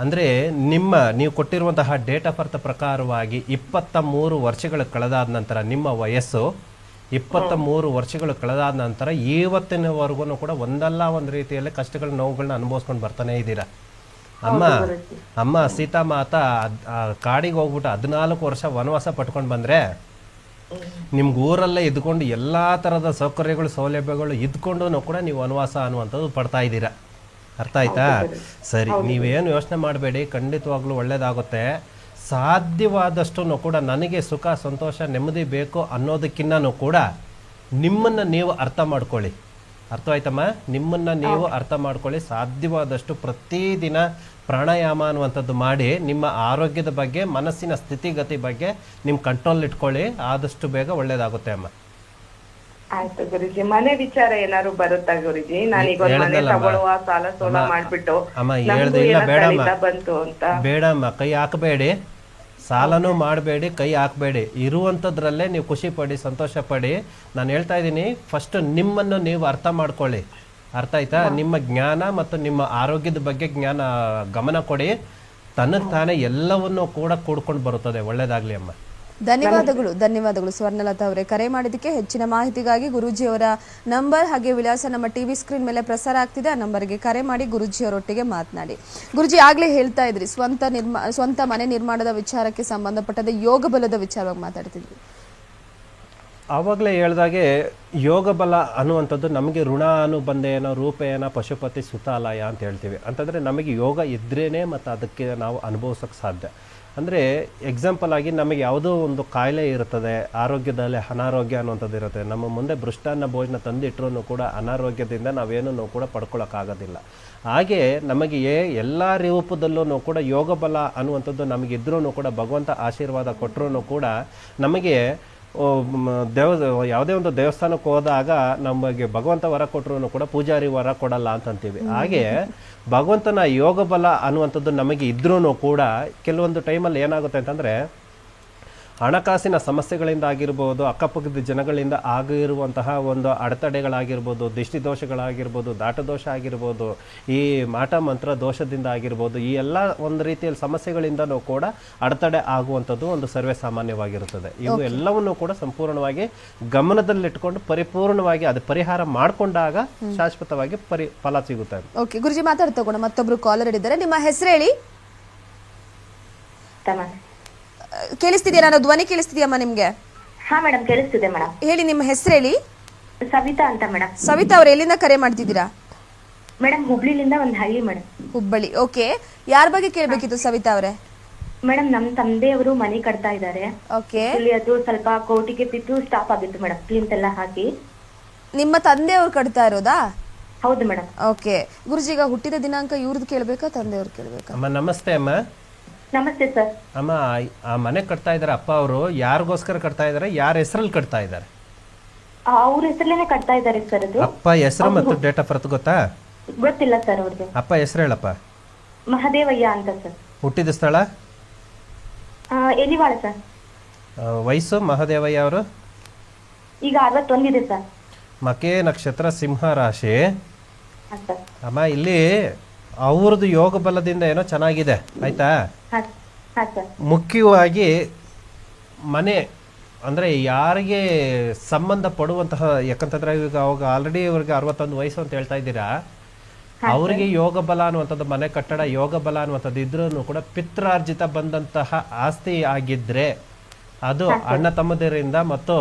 ಅಂದ್ರೆ ನಿಮ್ಮ ನೀವು ಕೊಟ್ಟಿರುವಂತಹ ಡೇಟ್ ಆಫ್ ಬರ್ತ್ ಪ್ರಕಾರವಾಗಿ ಇಪ್ಪತ್ತ ಮೂರು ವರ್ಷಗಳು ಕಳೆದಾದ ನಂತರ ನಿಮ್ಮ ವಯಸ್ಸು ಇಪ್ಪತ್ತ ಮೂರು ವರ್ಷಗಳು ಕಳೆದಾದ ನಂತರ ಇವತ್ತಿನವರೆಗೂ ಕೂಡ ಒಂದಲ್ಲ ಒಂದು ರೀತಿಯಲ್ಲಿ ಕಷ್ಟಗಳ ನೋವುಗಳನ್ನ ಅನುಭವಿಸ್ಕೊಂಡು ಬರ್ತಾನೆ ಇದ್ದೀರಾ. ಅಮ್ಮ ಅಮ್ಮ ಸೀತಾ ಮಾತಾ ಕಾಡಿಗೆ ಹೋಗ್ಬಿಟ್ಟು ಹದಿನಾಲ್ಕು ವರ್ಷ ವನವಾಸ ಪಟ್ಕೊಂಡು ಬಂದ್ರೆ ನಿಮ್ಗೆ ಊರಲ್ಲೇ ಇದ್ಕೊಂಡು ಎಲ್ಲ ಥರದ ಸೌಕರ್ಯಗಳು ಸೌಲಭ್ಯಗಳು ಇದ್ಕೊಂಡು ಕೂಡ ನೀವು ವನವಾಸ ಅನ್ನುವಂಥದ್ದು ಪಡ್ತಾ ಇದ್ದೀರಾ. ಅರ್ಥ ಆಯ್ತಾ? ಸರಿ. ನೀವೇನು ಯೋಚನೆ ಮಾಡಬೇಡಿ ಖಂಡಿತವಾಗ್ಲೂ ಒಳ್ಳೇದಾಗುತ್ತೆ. ಸಾಧ್ಯವಾದಷ್ಟು ಕೂಡ ನನಗೆ ಸುಖ ಸಂತೋಷ ನೆಮ್ಮದಿ ಬೇಕು ಅನ್ನೋದಕ್ಕಿನ್ನೂ ಕೂಡ ನಿಮ್ಮನ್ನು ನೀವು ಅರ್ಥ ಮಾಡ್ಕೊಳ್ಳಿ. ಅರ್ಥ ಆಯ್ತಮ್ಮ? ನಿಮ್ಮನ್ನು ನೀವು ಅರ್ಥ ಮಾಡ್ಕೊಳ್ಳಿ. ಸಾಧ್ಯವಾದಷ್ಟು ಪ್ರತಿದಿನ ಪ್ರಾಣಾಯಾಮ ಅನ್ನುವಂಥದ್ದು ಮಾಡಿ ನಿಮ್ಮ ಆರೋಗ್ಯದ ಬಗ್ಗೆ ಮನಸ್ಸಿನ ಸ್ಥಿತಿಗತಿ ಬಗ್ಗೆ ನಿಮ್ಮ ಕಂಟ್ರೋಲ್ ಇಟ್ಕೊಳ್ಳಿ. ಆದಷ್ಟು ಬೇಗ ಒಳ್ಳೇದಾಗುತ್ತೆ ಅಮ್ಮ. ಆಯ್ತು ಗುರುಜಿ ಮನೆ ವಿಚಾರ ಏನಾದ್ರು ಬರುತ್ತಾ ಗುರುಜಿ? ನಾನೀಗ ಒಂದ್ ಮನೆ ತಗೊಳ್ಳುವ ಸಾಲ ಸೋಲ ಮಾಡ್ಬಿಟ್ಟು ಅಮ್ಮ ನಮ್ಗೂ ಹೇಳ್ದೆ ಇಲ್ಲ ಬೇಡಮ್ಮ. ಕಲಿತ ಬಂತು ಅಂತ. ಬೇಡಮ್ಮ ಕೈ ಹಾಕಬೇಡಿ. ಸಾಲನೂ ಮಾಡಬೇಡಿ ಕೈ ಹಾಕಬೇಡಿ. ಇರುವಂಥದ್ರಲ್ಲೇ ನೀವು ಖುಷಿ ಪಡಿ ಸಂತೋಷ ಪಡಿ. ನಾನು ಹೇಳ್ತಾ ಇದ್ದೀನಿ ಫಸ್ಟ್ ನಿಮ್ಮನ್ನು ನೀವು ಅರ್ಥ ಮಾಡ್ಕೊಳ್ಳಿ. ಅರ್ಥ ಆಯ್ತಾ? ನಿಮ್ಮ ಜ್ಞಾನ ಮತ್ತು ನಿಮ್ಮ ಆರೋಗ್ಯದ ಬಗ್ಗೆ ಜ್ಞಾನ ಗಮನ ಕೊಡಿ. ತನ್ನ ತಾನೇ ಎಲ್ಲವನ್ನೂ ಕೂಡ ಕೂಡ್ಕೊಂಡು ಬರುತ್ತದೆ ಒಳ್ಳೇದಾಗ್ಲಿ ಅಮ್ಮ. ಧನ್ಯವಾದಗಳು ಧನ್ಯವಾದಗಳು. ಸ್ವರ್ಣಲತಾ ಅವರೇ, ಕರೆ ಮಾಡಿದ್ದಕ್ಕೆ ಹೆಚ್ಚಿನ ಮಾಹಿತಿಗಾಗಿ ಗುರುಜಿಯವರ ನಂಬರ್ ಹಾಗೆ ವಿಳಾಸ ನಮ್ಮ ಟಿವಿ ಸ್ಕ್ರೀನ್ ಮೇಲೆ ಪ್ರಸಾರ ಆಗ್ತಿದೆ. ಆ ನಂಬರ್ಗೆ ಕರೆ ಮಾಡಿ ಗುರುಜಿಯವರೊಟ್ಟಿಗೆ ಮಾತನಾಡಿ. ಗುರುಜಿ, ಆಗಲೇ ಹೇಳ್ತಾ ಇದ್ರಿ, ಸ್ವಂತ ನಿರ್ಮಾ, ಸ್ವಂತ ಮನೆ ನಿರ್ಮಾಣದ ವಿಚಾರಕ್ಕೆ ಸಂಬಂಧಪಟ್ಟದ ಯೋಗ ಬಲದ ವಿಚಾರವಾಗಿ ಮಾತಾಡ್ತಿದ್ವಿ. ಆವಾಗಲೇ ಹೇಳ್ದಾಗೆ ಯೋಗ ಬಲ ಅನ್ನುವಂಥದ್ದು ನಮಗೆ ಋಣ ಅನುಬಂಧೇನ ರೂಪೇನ ಪಶುಪತಿ, ಸುತಾಲಯ ಅಂತ ಹೇಳ್ತೀವಿ. ಅಂತಂದರೆ ನಮಗೆ ಯೋಗ ಇದ್ರೇ ಮತ್ತು ಅದಕ್ಕೆ ನಾವು ಅನುಭವಿಸೋಕ್ಕೆ ಸಾಧ್ಯ. ಅಂದರೆ ಎಕ್ಸಾಂಪಲ್ ಆಗಿ ನಮಗೆ ಯಾವುದೋ ಒಂದು ಕಾಯಿಲೆ ಇರುತ್ತದೆ ಆರೋಗ್ಯದಲ್ಲಿ ಅನಾರೋಗ್ಯ ಅನ್ನುವಂಥದ್ದು ಇರುತ್ತೆ. ನಮ್ಮ ಮುಂದೆ ಭೃಷ್ಟಾನ್ನ ಭೋಜನ ತಂದಿಟ್ಟರೂ ಕೂಡ ಅನಾರೋಗ್ಯದಿಂದ ನಾವೇನೂ ಕೂಡ ಪಡ್ಕೊಳ್ಳೋಕ್ಕಾಗೋದಿಲ್ಲ ಹಾಗೆ ನಮಗೆ ಎಲ್ಲ ರೂಪದಲ್ಲೂ ಕೂಡ ಯೋಗ ಬಲ ಅನ್ನುವಂಥದ್ದು ನಮಗಿದ್ರೂ ಕೂಡ ಭಗವಂತ ಆಶೀರ್ವಾದ ಕೊಟ್ಟರೂ ಕೂಡ ನಮಗೆ ದೇವ ಯಾವುದೇ ಒಂದು ದೇವಸ್ಥಾನಕ್ಕೆ ಹೋದಾಗ ನಮಗೆ ಭಗವಂತ ವರ ಕೊಟ್ಟರು ಕೂಡ ಪೂಜಾರಿ ವರ ಕೊಡಲ್ಲ ಅಂತಂತೀವಿ. ಹಾಗೆ ಭಗವಂತನ ಯೋಗ ಬಲ ಅನ್ನುವಂಥದ್ದು ನಮಗೆ ಇದ್ರೂ ಕೂಡ ಕೆಲವೊಂದು ಟೈಮಲ್ಲಿ ಏನಾಗುತ್ತೆ ಅಂತಂದರೆ ಹಣಕಾಸಿನ ಸಮಸ್ಯೆಗಳಿಂದ ಆಗಿರ್ಬೋದು ಅಕ್ಕಪಕ್ಕದ ಜನಗಳಿಂದ ಆಗಿರುವಂತಹ ಒಂದು ಅಡೆತಡೆಗಳಾಗಿರ್ಬೋದು ದಿಷ್ಟಿದೋಷಗಳಾಗಿರ್ಬೋದು ದಾಟದೋಷ ಆಗಿರ್ಬೋದು ಈ ಮಾಟ ಮಂತ್ರ ದೋಷದಿಂದ ಆಗಿರ್ಬೋದು ಈ ಎಲ್ಲ ಒಂದು ರೀತಿಯಲ್ಲಿ ಸಮಸ್ಯೆಗಳಿಂದನೂ ಕೂಡ ಅಡೆತಡೆ ಆಗುವಂಥದ್ದು ಒಂದು ಸರ್ವೇ ಸಾಮಾನ್ಯವಾಗಿರುತ್ತದೆ. ಇವು ಎಲ್ಲವನ್ನು ಕೂಡ ಸಂಪೂರ್ಣವಾಗಿ ಗಮನದಲ್ಲಿಟ್ಕೊಂಡು ಪರಿಪೂರ್ಣವಾಗಿ ಅದು ಪರಿಹಾರ ಮಾಡಿಕೊಂಡಾಗ ಶಾಶ್ವತವಾಗಿ ಪರಿ ಫಲ ಸಿಗುತ್ತೆ. ಓಕೆ ಗುರುಜಿ ಮಾತಾಡ್ತಾ ಮತ್ತೊಬ್ರು ಕಾಲರ್ ಇದ್ದಾರೆ. ನಿಮ್ಮ ಹೆಸರು ಹೇಳಿ? ಕೇಳಿಸ್ತಿದ್ಯಾ? ನಾನು ಧ್ವನಿ ಕೇಳಿಸ್ತಿದ್ಯಮ್ಮ ನಿಮ್ಗೆ? ಹಾ ಮೇಡಮ್ ಕೇಳಿಸ್ತಿದೆ ಮೇಡಮ್ ಹೇಳಿ ನಿಮ್ಮ ಹೆಸರು ಹೇಳಿ ಸವಿತಾ ಅಂತ ಮೇಡಮ್ ಸವಿತಾ ಅವ್ರು ಎಲ್ಲಿಂದ ಕರೆ ಮಾಡ್ತಿದ್ದೀರಾ? ಮೇಡಮ್ ಹುಬ್ಳಿಲಿಂದ ಒಂದು ಹಳ್ಳಿ ಮೇಡಮ್ ಹುಬ್ಬಳ್ಳಿ ಓಕೆ. ಯಾರ ಬಗ್ಗೆ ಕೇಳಬೇಕಿತ್ತು ಸವಿತಾ ಅವರೇ? ಮೇಡಮ್ ತಂದೆ ಅವರು ಮನೆ ಕಟ್ತಾ ಇದ್ದಾರೆ. ಓಕೆ. ಇಲ್ಲಿ ಅದು ಸ್ವಲ್ಪ ಕೋಟಿಗೆ ಬಿದ್ದು ಸ್ಟಾಪ್ ಆಗಿತ್ತು ಮೇಡಮ್ ಪ್ಲಿಂತ್ ಎಲ್ಲ ಹಾಕಿ. ನಿಮ್ಮ ತಂದೆಯವ್ರು ಕಟ್ತಾ ಇರೋದಾ? ಹೌದು ಮೇಡಮ್ ಓಕೆ. ಗುರುಜಿ ಈಗ ಹುಟ್ಟಿದ ದಿನಾಂಕ ಇವ್ರದ್ದು ಕೇಳಬೇಕಾ ತಂದೆಯವ್ರು ಕೇಳಬೇಕಾ? ಅಮ್ಮ ನಮಸ್ತೆ ಅಮ್ಮ. ನಮಸ್ತೆ ಸರ್. ಅಮ್ಮ ಆ- ಮನೆ ಕಟ್ತಾ ಇದ್ದಾರೆ ಅಪ್ಪ ಅವರು. ಯಾರಿಗೋಸ್ಕರ ಕಟ್ತಾ ಇದ್ದಾರೆ? ಯಾರ ಹೆಸರಲ್ಲಿ ಕಟ್ತಾ ಇದ್ದಾರೆ? ಅವ್ರ ಹೆಸರಲ್ಲೇನೆ ಕಟ್ತಾ ಇದ್ದಾರೆ ಸರ್ ಅದು. ಅಪ್ಪ ಹೆಸರು ಮತ್ತು ಡೇಟ್ ಆಫ್ ಬರ್ತ್ ಗೊತ್ತಾ? ಗೊತ್ತಿಲ್ಲ ಸರ್ ಅವ್ರಿಗೆ ಅಪ್ಪ ಹೆಸರು ಹೇಳಪ್ಪ. ಮಹದೇವಯ್ಯ ಅಂತ ಸರ್. ಹುಟ್ಟಿದ ಸ್ಥಳ? ಆ, ಎಲಿವಾಳ ಸರ್. ಆ, ವಯಸ್ಸು ಮಹಾದೇವಯ್ಯ ಅವರು? ಈಗ ಅರವತ್ತೊಂದಿದೆ ಸರ್. ಮಕೆ ನಕ್ಷತ್ರ ಸಿಂಹ ರಾಶಿ. ಹಾ ಸರ್. ಅಮ್ಮ ಇಲ್ಲಿ ಅವ್ರದ್ದು ಯೋಗ ಬಲದಿಂದ ಏನೋ ಚೆನ್ನಾಗಿದೆ ಆಯ್ತಾ? ಮುಖ್ಯವಾಗಿ ಮನೆ ಅಂದರೆ ಯಾರಿಗೆ ಸಂಬಂಧ ಪಡುವಂತಹ ಯಾಕಂತಂದ್ರೆ ಈಗ ಅವಾಗ ಆಲ್ರೆಡಿ ಇವ್ರಿಗೆ ಅರವತ್ತೊಂದು ವಯಸ್ಸು ಅಂತ ಹೇಳ್ತಾ ಇದ್ದೀರಾ ಅವರಿಗೆ ಯೋಗ ಬಲ ಅನ್ನುವಂಥದ್ದು ಮನೆ ಕಟ್ಟಡ ಯೋಗ ಬಲ ಅನ್ನುವಂಥದ್ದು ಇದ್ರೂ ಕೂಡ ಪಿತ್ರಾರ್ಜಿತ ಬಂದಂತಹ ಆಸ್ತಿ ಆಗಿದ್ರೆ ಅದು ಅಣ್ಣ ತಮ್ಮದಿರಿಂದ ಮತ್ತು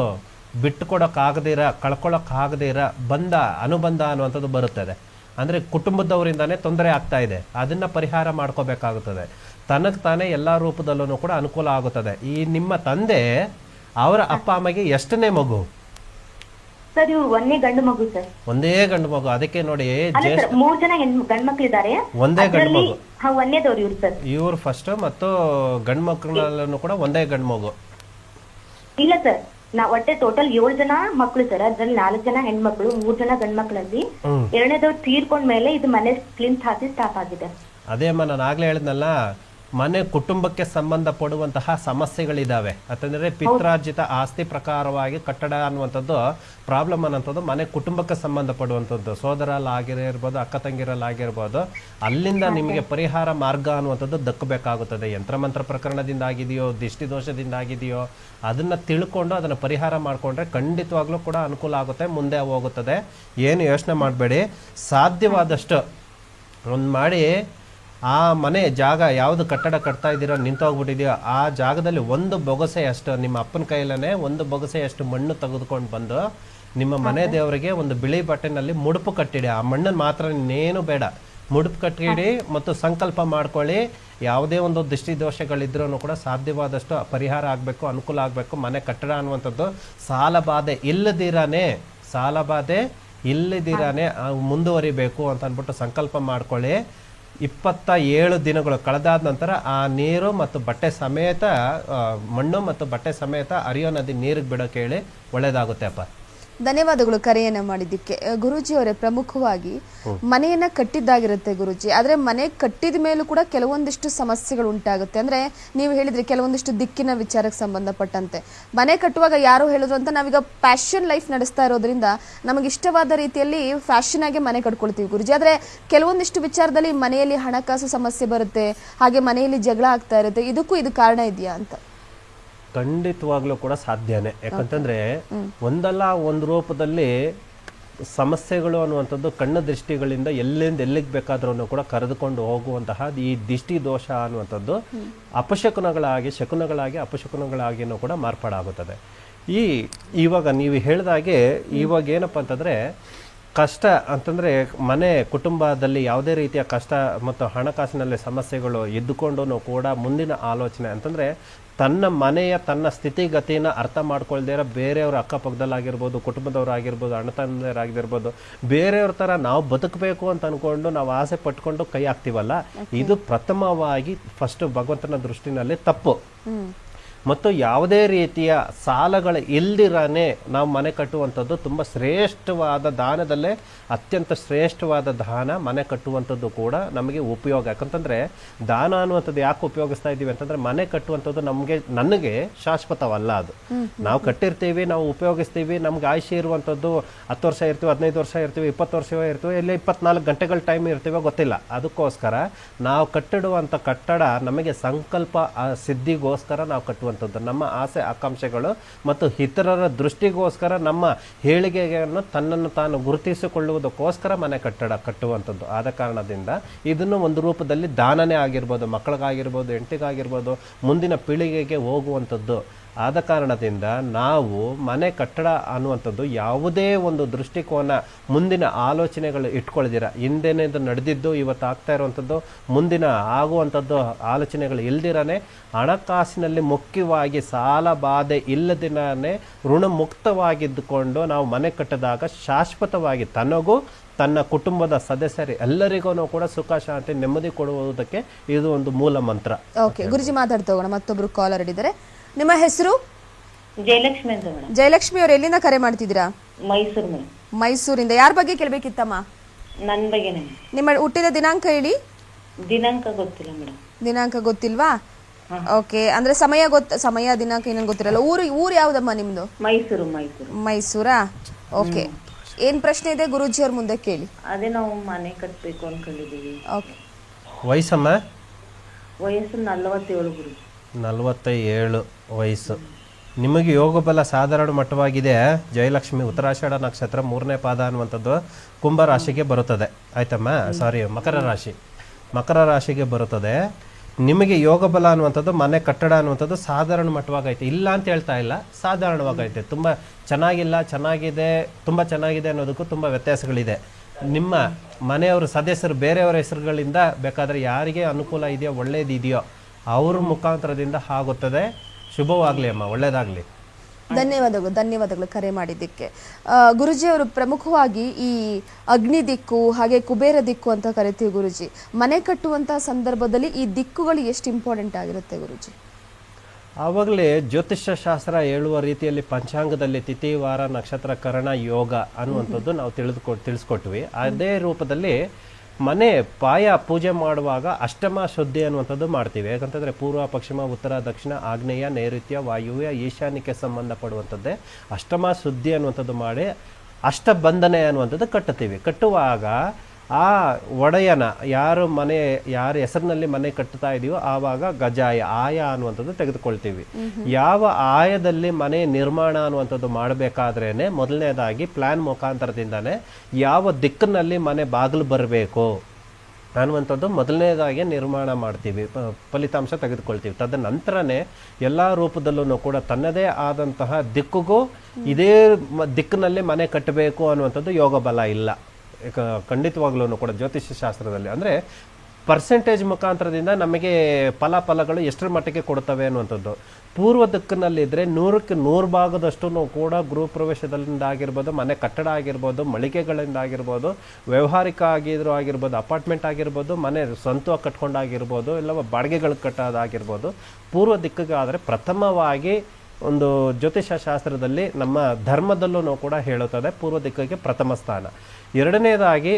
ಬಿಟ್ಟು ಕೊಡೋಕ್ಕಾಗದಿರ ಕಳ್ಕೊಳ್ಳೋಕ್ಕಾಗದಿರ ಬಂದ ಅನುಬಂಧ ಅನ್ನುವಂಥದ್ದು ಬರುತ್ತದೆ. ಅಂದರೆ ಕುಟುಂಬದವರಿಂದನೇ ತೊಂದರೆ ಆಗ್ತಾ ಇದೆ. ಅದನ್ನ ಪರಿಹಾರ ಮಾಡ್ಕೋಬೇಕಾಗುತ್ತದೆ. ತನಗೆ ತಾನೇ ಎಲ್ಲ ರೂಪದಲ್ಲೂ ಕೂಡ ಅನುಕೂಲ ಆಗುತ್ತದೆ. ಈ ನಿಮ್ಮ ತಂದೆ ಅವರ ಅಪ್ಪ ಅಮ್ಮಗೆ ಎಷ್ಟನೇ ಮಗು? ಸರ್ ಇವ್ರು ಒಂದೇ ಗಂಡು ಮಗು ಸರ್. ಒಂದೇ ಗಂಡು ಮಗು. ಅದಕ್ಕೆ ನೋಡಿ ಮೂರ್ ಜನ ಮಕ್ಳು ಇದ್ದಾರೆ ಒಂದೇ ಗಂಡು ಮಗು. ಒಂದೇದವ್ರು ಇವ್ರು ಸರ್. ಇವ್ರು ಫಸ್ಟ್ ಮತ್ತು ಗಂಡು ಮಕ್ಕಳಲ್ಲೂ ಕೂಡ ಒಂದೇ ಗಂಡು ಮಗು. ಇಲ್ಲ ಸರ್. ನಾ ಒಟ್ಟೆ ಟೋಟಲ್ ಏಳು ಜನ ಮಕ್ಳು ಸರ್ ಅದ್ರಲ್ಲಿ ನಾಲ್ಕು ಜನ ಹೆಣ್ಮಕ್ಳು ಮೂರ್ ಜನ ಗಂಡ್ ಮಕ್ಳಲ್ಲಿ ಹ್ಮ್. ಎರಡನೇದವ್ರು ತೀರ್ಕೊಂಡ್ಮೇಲೆ ಇದು ಮನೆ ಕ್ಲೀನ್ ಹಾಕಿ ಸ್ಟಾಪ್ ಆಗಿದೆ. ಅದೇ ಅಮ್ಮ ನಾನು ಆಗ್ಲೇ ಹೇಳಿದ್ನಲ್ಲ ಮನೆ ಕುಟುಂಬಕ್ಕೆ ಸಂಬಂಧಪಡುವಂತಹ ಸಮಸ್ಯೆಗಳಿದ್ದಾವೆ ಯಾಕಂದರೆ ಪಿತ್ರಾರ್ಜಿತ ಆಸ್ತಿ ಪ್ರಕಾರವಾಗಿ ಕಟ್ಟಡ ಅನ್ನುವಂಥದ್ದು ಪ್ರಾಬ್ಲಮ್ ಅನ್ನೋಂಥದ್ದು ಮನೆ ಕುಟುಂಬಕ್ಕೆ ಸಂಬಂಧಪಡುವಂಥದ್ದು. ಸೋದರಲ್ಲಾಗಿರ್ಬೋದು ಅಕ್ಕ ತಂಗಿರಲ್ಲಾಗಿರ್ಬೋದು ಅಲ್ಲಿಂದ ನಿಮಗೆ ಪರಿಹಾರ ಮಾರ್ಗ ಅನ್ನುವಂಥದ್ದು ದಕ್ಕಬೇಕಾಗುತ್ತದೆ. ಯಂತ್ರಮಂತ್ರ ಪ್ರಕರಣದಿಂದ ಆಗಿದೆಯೋ ದಿಷ್ಟಿ ದೋಷದಿಂದ ಆಗಿದೆಯೋ ಅದನ್ನ ತಿಳ್ಕೊಂಡು ಅದನ್ನು ಪರಿಹಾರ ಮಾಡಿಕೊಂಡ್ರೆ ಖಂಡಿತವಾಗ್ಲೂ ಕೂಡ ಅನುಕೂಲ ಆಗುತ್ತೆ ಮುಂದೆ ಹೋಗುತ್ತದೆ. ಏನು ಯೋಚನೆ ಮಾಡಬೇಡಿ. ಸಾಧ್ಯವಾದಷ್ಟು ಒಂದು ಮಾಡಿ ಆ ಮನೆ ಜಾಗ ಯಾವುದು ಕಟ್ಟಡ ಕಟ್ತಾ ಇದ್ದೀರೋ ನಿಂತೋಗ್ಬಿಟ್ಟಿದೆಯೋ ಆ ಜಾಗದಲ್ಲಿ ಒಂದು ಬೊಗಸೆಯಷ್ಟು ನಿಮ್ಮ ಅಪ್ಪನ ಕೈಯಲ್ಲೇ ಒಂದು ಬೊಗಸೆಯಷ್ಟು ಮಣ್ಣು ತೆಗೆದುಕೊಂಡು ಬಂದು ನಿಮ್ಮ ಮನೆ ದೇವರಿಗೆ ಒಂದು ಬಿಳಿ ಬಟ್ಟೆನಲ್ಲಿ ಮುಡುಪು ಕಟ್ಟಿಡಿ. ಆ ಮಣ್ಣನ್ನು ಮಾತ್ರ ಇನ್ನೇನು ಬೇಡ. ಮುಡುಪು ಕಟ್ಟಿಡಿ ಮತ್ತು ಸಂಕಲ್ಪ ಮಾಡ್ಕೊಳ್ಳಿ. ಯಾವುದೇ ಒಂದು ದೃಷ್ಟಿ ದೋಷಗಳಿದ್ರೂ ಕೂಡ ಸಾಧ್ಯವಾದಷ್ಟು ಪರಿಹಾರ ಆಗಬೇಕು ಅನುಕೂಲ ಆಗಬೇಕು. ಮನೆ ಕಟ್ಟಡ ಅನ್ನುವಂಥದ್ದು ಸಾಲ ಬಾಧೆ ಇಲ್ಲದಿರಾನೇ ಸಾಲ ಬಾಧೆ ಇಲ್ಲದಿರಾನೇ ಮುಂದುವರಿಬೇಕು ಅಂತ ಅಂದ್ಬಿಟ್ಟು ಸಂಕಲ್ಪ ಮಾಡ್ಕೊಳ್ಳಿ. ಇಪ್ಪತ್ತ ಏಳು ದಿನಗಳು ಕಳೆದಾದ ನಂತರ ಆ ನೀರು ಮತ್ತು ಬಟ್ಟೆ ಸಮೇತ ಮಣ್ಣು ಮತ್ತು ಬಟ್ಟೆ ಸಮೇತ ಅರಿಯೋ ನದಿ ನೀರಿಗೆ ಬಿಡೋಕೆ ಹೇಳಿ ಒಳ್ಳೇದಾಗುತ್ತೆ ಅಪ್ಪ. ಧನ್ಯವಾದಗಳು ಕರೆಯನ್ನ ಮಾಡಿದ್ದಕ್ಕೆ. ಗುರುಜಿ ಅವರೇ ಪ್ರಮುಖವಾಗಿ ಮನೆಯನ್ನ ಕಟ್ಟಿದ್ದಾಗಿರುತ್ತೆ ಗುರುಜಿ. ಆದ್ರೆ ಮನೆ ಕಟ್ಟಿದ ಮೇಲೂ ಕೂಡ ಕೆಲವೊಂದಿಷ್ಟು ಸಮಸ್ಯೆಗಳು ಉಂಟಾಗುತ್ತೆ. ಅಂದ್ರೆ ನೀವು ಹೇಳಿದ್ರೆ ಕೆಲವೊಂದಿಷ್ಟು ದಿಕ್ಕಿನ ವಿಚಾರಕ್ಕೆ ಸಂಬಂಧಪಟ್ಟಂತೆ. ಮನೆ ಕಟ್ಟುವಾಗ ಯಾರು ಹೇಳಿದ್ರು ಅಂತ ನಾವೀಗ ಪ್ಯಾಷನ್ ಲೈಫ್ ನಡೆಸ್ತಾ ಇರೋದ್ರಿಂದ ನಮಗೆ ಇಷ್ಟವಾದ ರೀತಿಯಲ್ಲಿ ಫ್ಯಾಷನ್ ಆಗಿ ಮನೆ ಕಟ್ಕೊಳ್ತೀವಿ ಗುರುಜಿ. ಆದ್ರೆ ಕೆಲವೊಂದಿಷ್ಟು ವಿಚಾರದಲ್ಲಿ ಮನೆಯಲ್ಲಿ ಹಣಕಾಸು ಸಮಸ್ಯೆ ಬರುತ್ತೆ ಹಾಗೆ ಮನೆಯಲ್ಲಿ ಜಗಳ ಆಗ್ತಾ ಇರುತ್ತೆ. ಇದಕ್ಕೂ ಇದು ಕಾರಣ ಇದೆಯಾ ಅಂತ. ಖಂಡಿತವಾಗ್ಲೂ ಕೂಡ ಸಾಧ್ಯನೇ. ಯಾಕಂತಂದ್ರೆ ಒಂದಲ್ಲ ಒಂದು ರೂಪದಲ್ಲಿ ಸಮಸ್ಯೆಗಳು ಅನ್ನುವಂಥದ್ದು ಕಣ್ಣ ದೃಷ್ಟಿಗಳಿಂದ ಎಲ್ಲಿಂದ ಎಲ್ಲಿಗೆ ಬೇಕಾದ್ರೂ ಕೂಡ ಕರೆದುಕೊಂಡು ಹೋಗುವಂತಹ ಈ ದಿಷ್ಟಿ ದೋಷ ಅನ್ನುವಂಥದ್ದು ಅಪಶಕುನಗಳಾಗಿ ಶಕುನಗಳಾಗಿ ಅಪಶಕುನಗಳಾಗಿನೂ ಕೂಡ ಮಾರ್ಪಾಡಾಗುತ್ತದೆ. ಈ ಇವಾಗ ನೀವು ಹೇಳಿದಾಗೆ ಇವಾಗ ಏನಪ್ಪ ಅಂತಂದ್ರೆ ಕಷ್ಟ ಅಂತಂದ್ರೆ ಮನೆ ಕುಟುಂಬದಲ್ಲಿ ಯಾವುದೇ ರೀತಿಯ ಕಷ್ಟ ಮತ್ತು ಹಣಕಾಸಿನಲ್ಲಿ ಸಮಸ್ಯೆಗಳು ಇದ್ದುಕೊಂಡು ಕೂಡ ಮುಂದಿನ ಆಲೋಚನೆ ಅಂತಂದ್ರೆ ತನ್ನ ಮನೆಯ ತನ್ನ ಸ್ಥಿತಿಗತಿನ ಅರ್ಥ ಮಾಡ್ಕೊಳ್ದೇ ಇರೋ ಬೇರೆಯವ್ರ ಅಕ್ಕಪಕ್ಕದಲ್ಲಾಗಿರ್ಬೋದು ಕುಟುಂಬದವರಾಗಿರ್ಬೋದು ಅಣ್ಣ ತಂದೆಯರಾಗಿರ್ಬೋದು ಬೇರೆಯವ್ರ ಥರ ನಾವು ಬದುಕಬೇಕು ಅಂತ ಅಂದ್ಕೊಂಡು ನಾವು ಆಸೆ ಪಟ್ಕೊಂಡು ಕೈ ಹಾಕ್ತೀವಲ್ಲ ಇದು ಪ್ರಥಮವಾಗಿ ಫಸ್ಟ್ ಭಗವಂತನ ದೃಷ್ಟಿನಲ್ಲಿ ತಪ್ಪು. ಮತ್ತು ಯಾವುದೇ ರೀತಿಯ ಸಾಲಗಳ ಇಲ್ದಿರಾನೇ ನಾವು ಮನೆ ಕಟ್ಟುವಂಥದ್ದು ತುಂಬ ಶ್ರೇಷ್ಠವಾದ ದಾನದಲ್ಲೇ ಅತ್ಯಂತ ಶ್ರೇಷ್ಠವಾದ ದಾನ ಮನೆ ಕಟ್ಟುವಂಥದ್ದು ಕೂಡ ನಮಗೆ ಉಪಯೋಗ. ಯಾಕಂತಂದರೆ ದಾನ ಅನ್ನುವಂಥದ್ದು ಯಾಕೆ ಉಪಯೋಗಿಸ್ತಾ ಇದ್ದೀವಿ ಅಂತಂದರೆ ಮನೆ ಕಟ್ಟುವಂಥದ್ದು ನಮಗೆ ನನಗೆ ಶಾಶ್ವತವಲ್ಲ ಅದು. ನಾವು ಕಟ್ಟಿರ್ತೀವಿ ನಾವು ಉಪಯೋಗಿಸ್ತೀವಿ ನಮ್ಗೆ ಆಯುಷ್ಯ ಇರುವಂಥದ್ದು ಹತ್ತು ವರ್ಷ ಇರ್ತೀವಿ ಹದಿನೈದು ವರ್ಷ ಇರ್ತೀವಿ ಇಪ್ಪತ್ತು ವರ್ಷ ಇರ್ತೀವಿ ಇಲ್ಲ ಇಪ್ಪತ್ನಾಲ್ಕು ಗಂಟೆಗಳ ಟೈಮ್ ಇರ್ತೀವೋ ಗೊತ್ತಿಲ್ಲ. ಅದಕ್ಕೋಸ್ಕರ ನಾವು ಕಟ್ಟಿಡುವಂಥ ಕಟ್ಟಡ ನಮಗೆ ಸಂಕಲ್ಪ ಸಿದ್ಧಿಗೋಸ್ಕರ ನಾವು ಕಟ್ಟುವಂಥದ್ದು ನಮ್ಮ ಆಸೆ, ಆಕಾಂಕ್ಷೆಗಳು ಮತ್ತು ಇತರರ ದೃಷ್ಟಿಗೋಸ್ಕರ ನಮ್ಮ ಹೇಳಿಕೆಯನ್ನು ತನ್ನನ್ನು ತಾನು ಗುರುತಿಸಿಕೊಳ್ಳುವುದಕ್ಕೋಸ್ಕರ ಮನೆ ಕಟ್ಟಡ ಕಟ್ಟುವಂಥದ್ದು. ಆದ ಕಾರಣದಿಂದ ಇದನ್ನು ಒಂದು ರೂಪದಲ್ಲಿ ದಾನನೇ ಆಗಿರ್ಬೋದು, ಮಕ್ಕಳಿಗಾಗಿರ್ಬೋದು, ಹೆಂಡತಿಗಾಗಿರ್ಬೋದು, ಮುಂದಿನ ಪೀಳಿಗೆಗೆ ಹೋಗುವಂಥದ್ದು. ಆದ ಕಾರಣದಿಂದ ನಾವು ಮನೆ ಕಟ್ಟಡ ಅನ್ನುವಂಥದ್ದು ಯಾವುದೇ ಒಂದು ದೃಷ್ಟಿಕೋನ ಮುಂದಿನ ಆಲೋಚನೆಗಳು ಇಟ್ಕೊಳ್ದಿರ. ಹಿಂದೆನೇದು ನಡೆದಿದ್ದು ಇವತ್ತು ಆಗ್ತಾ ಇರುವಂಥದ್ದು, ಮುಂದಿನ ಆಗುವಂಥದ್ದು ಆಲೋಚನೆಗಳು ಇಲ್ದಿರನೇ ಹಣಕಾಸಿನಲ್ಲಿ ಮುಖ್ಯವಾಗಿ ಸಾಲ ಬಾಧೆ ಇಲ್ಲದಿನೇ ಋಣಮುಕ್ತವಾಗಿದ್ದುಕೊಂಡು ನಾವು ಮನೆ ಕಟ್ಟಿದಾಗ ಶಾಶ್ವತವಾಗಿ ತನಗೂ ತನ್ನ ಕುಟುಂಬದ ಸದಸ್ಯರು ಎಲ್ಲರಿಗೂ ಕೂಡ ಸುಖ, ಶಾಂತಿ, ನೆಮ್ಮದಿ ಕೊಡುವುದಕ್ಕೆ ಇದು ಒಂದು ಮೂಲ ಮಂತ್ರ. ಓಕೆ ಗುರುಜಿ ಮಾತಾಡ್ತಾ ಹೋಗೋಣ. ಮತ್ತೊಬ್ರು ಕಾಲರ್ ಇದ್ದಾರೆ. ನಿಮ್ಮ ಹೆಸರು? ಜಯಲಕ್ಷ್ಮಿ ಅಂತ ಮೇಡಮ್. ಜಯಲಕ್ಷ್ಮಿ ಅವ್ರು ಎಲ್ಲಿಂದ ಕರೆ ಮಾಡ್ತಿದ್ದೀರಾ? ಮೈಸೂರು ಮೇಡಮ್. ಮೈಸೂರಿಂದ. ಯಾರ ಬಗ್ಗೆ ಕೇಳಬೇಕಿತ್ತಮ್ಮ? ನನ್ನ ಬಗ್ಗೆನೇ ನಿಮ್ಮ ಹುಟ್ಟಿದ ದಿನಾಂಕ ಹೇಳಿ? ದಿನಾಂಕ ಗೊತ್ತಿಲ್ಲ ಮೇಡಮ್. ದಿನಾಂಕ ಗೊತ್ತಿಲ್ವಾ? ಓಕೆ. ಅಂದ್ರೆ ಸಮಯ ಗೊತ್ತ ಸಮಯ ದಿನಾಂಕ ಏನಂತ ಗೊತ್ತಿರಲ್ಲ. ಊರು ಊರು ಯಾವ್ದಮ್ಮ ನಿಮ್ದು? ಮೈಸೂರು ಮೈಸೂರು. ಮೈಸೂರಾ? ಓಕೆ. ಏನ್ ಪ್ರಶ್ನೆ ಇದೆ ಗುರುಜಿ ಅವ್ರ ಮುಂದೆ ಕೇಳಿ. ಅದೇ ನಾವು ಮನೆ ಕಟ್ಟಬೇಕು ಅನ್ಕೊಂಡಿದೀವಿ ಓಕೆ. ವಯಸ್ಸಮ್ಮ? ವಯಸ್ಸು ನಲವತ್ತೇಳು ಗುರು ನಲವತ್ತ ಏಳು ವಯಸ್ಸು. ನಿಮಗೆ ಯೋಗ ಬಲ ಸಾಧಾರಣ ಮಟ್ಟವಾಗಿದೆ. ಜಯಲಕ್ಷ್ಮಿ ಉತ್ತರಾಷಾಢ ನಕ್ಷತ್ರ ಮೂರನೇ ಪಾದ ಅನ್ನುವಂಥದ್ದು ಕುಂಭ ರಾಶಿಗೆ ಬರುತ್ತದೆ. ಆಯ್ತಮ್ಮ? ಸಾರಿ ಮಕರ ರಾಶಿ. ಮಕರ ರಾಶಿಗೆ ಬರುತ್ತದೆ. ನಿಮಗೆ ಯೋಗ ಬಲ ಅನ್ನುವಂಥದ್ದು, ಮನೆ ಕಟ್ಟಡ ಅನ್ನುವಂಥದ್ದು ಸಾಧಾರಣ ಮಟ್ಟವಾಗೈತೆ. ಇಲ್ಲ ಅಂತ ಹೇಳ್ತಾ ಇಲ್ಲ. ಸಾಧಾರಣವಾಗೈತೆ. ತುಂಬ ಚೆನ್ನಾಗಿಲ್ಲ, ಚೆನ್ನಾಗಿದೆ, ತುಂಬ ಚೆನ್ನಾಗಿದೆ ಅನ್ನೋದಕ್ಕೂ ತುಂಬ ವ್ಯತ್ಯಾಸಗಳಿದೆ. ನಿಮ್ಮ ಮನೆಯವರು, ಸದಸ್ಯರು ಬೇರೆಯವರ ಹೆಸರುಗಳಿಂದ ಬೇಕಾದರೆ ಯಾರಿಗೆ ಅನುಕೂಲ ಇದೆಯೋ, ಒಳ್ಳೇದಿದೆಯೋ ಅವ್ರ ಮುಖಾಂತರದಿಂದ ಆಗುತ್ತದೆ. ಶುಭವಾಗಲಿ ಅಮ್ಮ ಒಳ್ಳೇದಾಗಲಿ. ಧನ್ಯವಾದಗಳು ಧನ್ಯವಾದಗಳು ಕರೆ ಮಾಡಿದ್ದಕ್ಕೆ. ಗುರುಜಿ ಅವರು ಪ್ರಮುಖವಾಗಿ ಈ ಅಗ್ನಿ ದಿಕ್ಕು ಹಾಗೆ ಕುಬೇರ ದಿಕ್ಕು ಅಂತ ಕರಿತೀವಿ ಗುರುಜಿ. ಮನೆ ಕಟ್ಟುವಂತಹ ಸಂದರ್ಭದಲ್ಲಿ ಈ ದಿಕ್ಕುಗಳು ಎಷ್ಟು ಇಂಪಾರ್ಟೆಂಟ್ ಆಗಿರುತ್ತೆ ಗುರುಜಿ? ಆವಾಗಲೇ ಜ್ಯೋತಿಷ್ಯ ಶಾಸ್ತ್ರ ಹೇಳುವ ರೀತಿಯಲ್ಲಿ ಪಂಚಾಂಗದಲ್ಲಿ ತಿಥಿ ವಾರ ನಕ್ಷತ್ರ ಕರಣ ಯೋಗ ಅನ್ನುವಂಥದ್ದು ನಾವು ತಿಳಿದುಕೊ ತಿಳಿಸ್ಕೊಟ್ವಿ. ಅದೇ ರೂಪದಲ್ಲಿ ಮನೆ ಪಾಯ ಪೂಜೆ ಮಾಡುವಾಗ ಅಷ್ಟಮ ಶುದ್ಧಿ ಅನ್ನುವಂಥದ್ದು ಮಾಡ್ತೀವಿ. ಯಾಕಂತಂದರೆ ಪೂರ್ವ, ಪಶ್ಚಿಮ, ಉತ್ತರ, ದಕ್ಷಿಣ, ಆಗ್ನೇಯ, ನೈಋತ್ಯ, ವಾಯುವ್ಯ, ಈಶಾನ್ಯಕ್ಕೆ ಸಂಬಂಧಪಡುವಂಥದ್ದೇ ಅಷ್ಟಮ ಶುದ್ಧಿ ಅನ್ನುವಂಥದ್ದು ಮಾಡಿ ಅಷ್ಟಬಂಧನೆ ಅನ್ನುವಂಥದ್ದು ಕಟ್ಟುತ್ತೀವಿ. ಕಟ್ಟುವಾಗ ಆ ಒಡೆಯನ ಯಾರು ಮನೆ ಯಾರ ಹೆಸರಿನಲ್ಲಿ ಮನೆ ಕಟ್ಟುತ್ತಾ ಇದೆಯೋ ಆವಾಗ ಗಜಾಯ ಆಯ ಅನ್ನುವಂಥದ್ದು ತೆಗೆದುಕೊಳ್ತೀವಿ. ಯಾವ ಆಯದಲ್ಲಿ ಮನೆ ನಿರ್ಮಾಣ ಅನ್ನುವಂಥದ್ದು ಮಾಡಬೇಕಾದ್ರೇನೆ ಮೊದಲನೇದಾಗಿ ಪ್ಲ್ಯಾನ್ ಮುಖಾಂತರದಿಂದನೇ ಯಾವ ದಿಕ್ಕಿನಲ್ಲಿ ಮನೆ ಬಾಗಿಲು ಬರಬೇಕು ಅನ್ನುವಂಥದ್ದು ಮೊದಲನೇದಾಗಿ ನಿರ್ಮಾಣ ಮಾಡ್ತೀವಿ ಫಲಿತಾಂಶ ತೆಗೆದುಕೊಳ್ತೀವಿ. ತದನಂತರನೇ ಎಲ್ಲ ರೂಪದಲ್ಲೂ ಕೂಡ ತನ್ನದೇ ಆದಂತಹ ದಿಕ್ಕಿಗೂ ಇದೇ ದಿಕ್ಕಿನಲ್ಲಿ ಮನೆ ಕಟ್ಟಬೇಕು ಅನ್ನುವಂಥದ್ದು ಯೋಗ ಬಲ ಇಲ್ಲ. ಖಂಡಿತವಾಗ್ಲೂ ಕೂಡ ಜ್ಯೋತಿಷ್ಯ ಶಾಸ್ತ್ರದಲ್ಲಿ. ಅಂದರೆ ಪರ್ಸೆಂಟೇಜ್ ಮುಖಾಂತರದಿಂದ ನಮಗೆ ಫಲಾಫಲಗಳು ಎಷ್ಟರ ಮಟ್ಟಿಗೆ ಕೊಡ್ತವೆ ಅನ್ನುವಂಥದ್ದು. ಪೂರ್ವ ದಿಕ್ಕಿನಲ್ಲಿದ್ದರೆ ನೂರಕ್ಕೆ ನೂರು ಭಾಗದಷ್ಟು ಕೂಡ ಗೃಹ ಪ್ರವೇಶದಿಂದ ಆಗಿರ್ಬೋದು, ಮನೆ ಕಟ್ಟಡ ಆಗಿರ್ಬೋದು, ಮಳಿಗೆಗಳಿಂದ ಆಗಿರ್ಬೋದು, ವ್ಯವಹಾರಿಕ ಆಗಿದ್ರು ಆಗಿರ್ಬೋದು, ಅಪಾರ್ಟ್ಮೆಂಟ್ ಆಗಿರ್ಬೋದು, ಮನೆ ಸ್ವಂತ ಕಟ್ಕೊಂಡಾಗಿರ್ಬೋದು ಇಲ್ಲ ಬಾಡಿಗೆಗಳು ಕಟ್ಟೋದಾಗಿರ್ಬೋದು ಪೂರ್ವ ದಿಕ್ಕಿಗೆ ಆದರೆ ಪ್ರಥಮವಾಗಿ ಒಂದು ಜ್ಯೋತಿಷ ಶಾಸ್ತ್ರದಲ್ಲಿ ನಮ್ಮ ಧರ್ಮದಲ್ಲೂ ಕೂಡ ಹೇಳುತ್ತದೆ ಪೂರ್ವ ದಿಕ್ಕಿಗೆ ಪ್ರಥಮ ಸ್ಥಾನ. ಎರಡನೇದಾಗಿ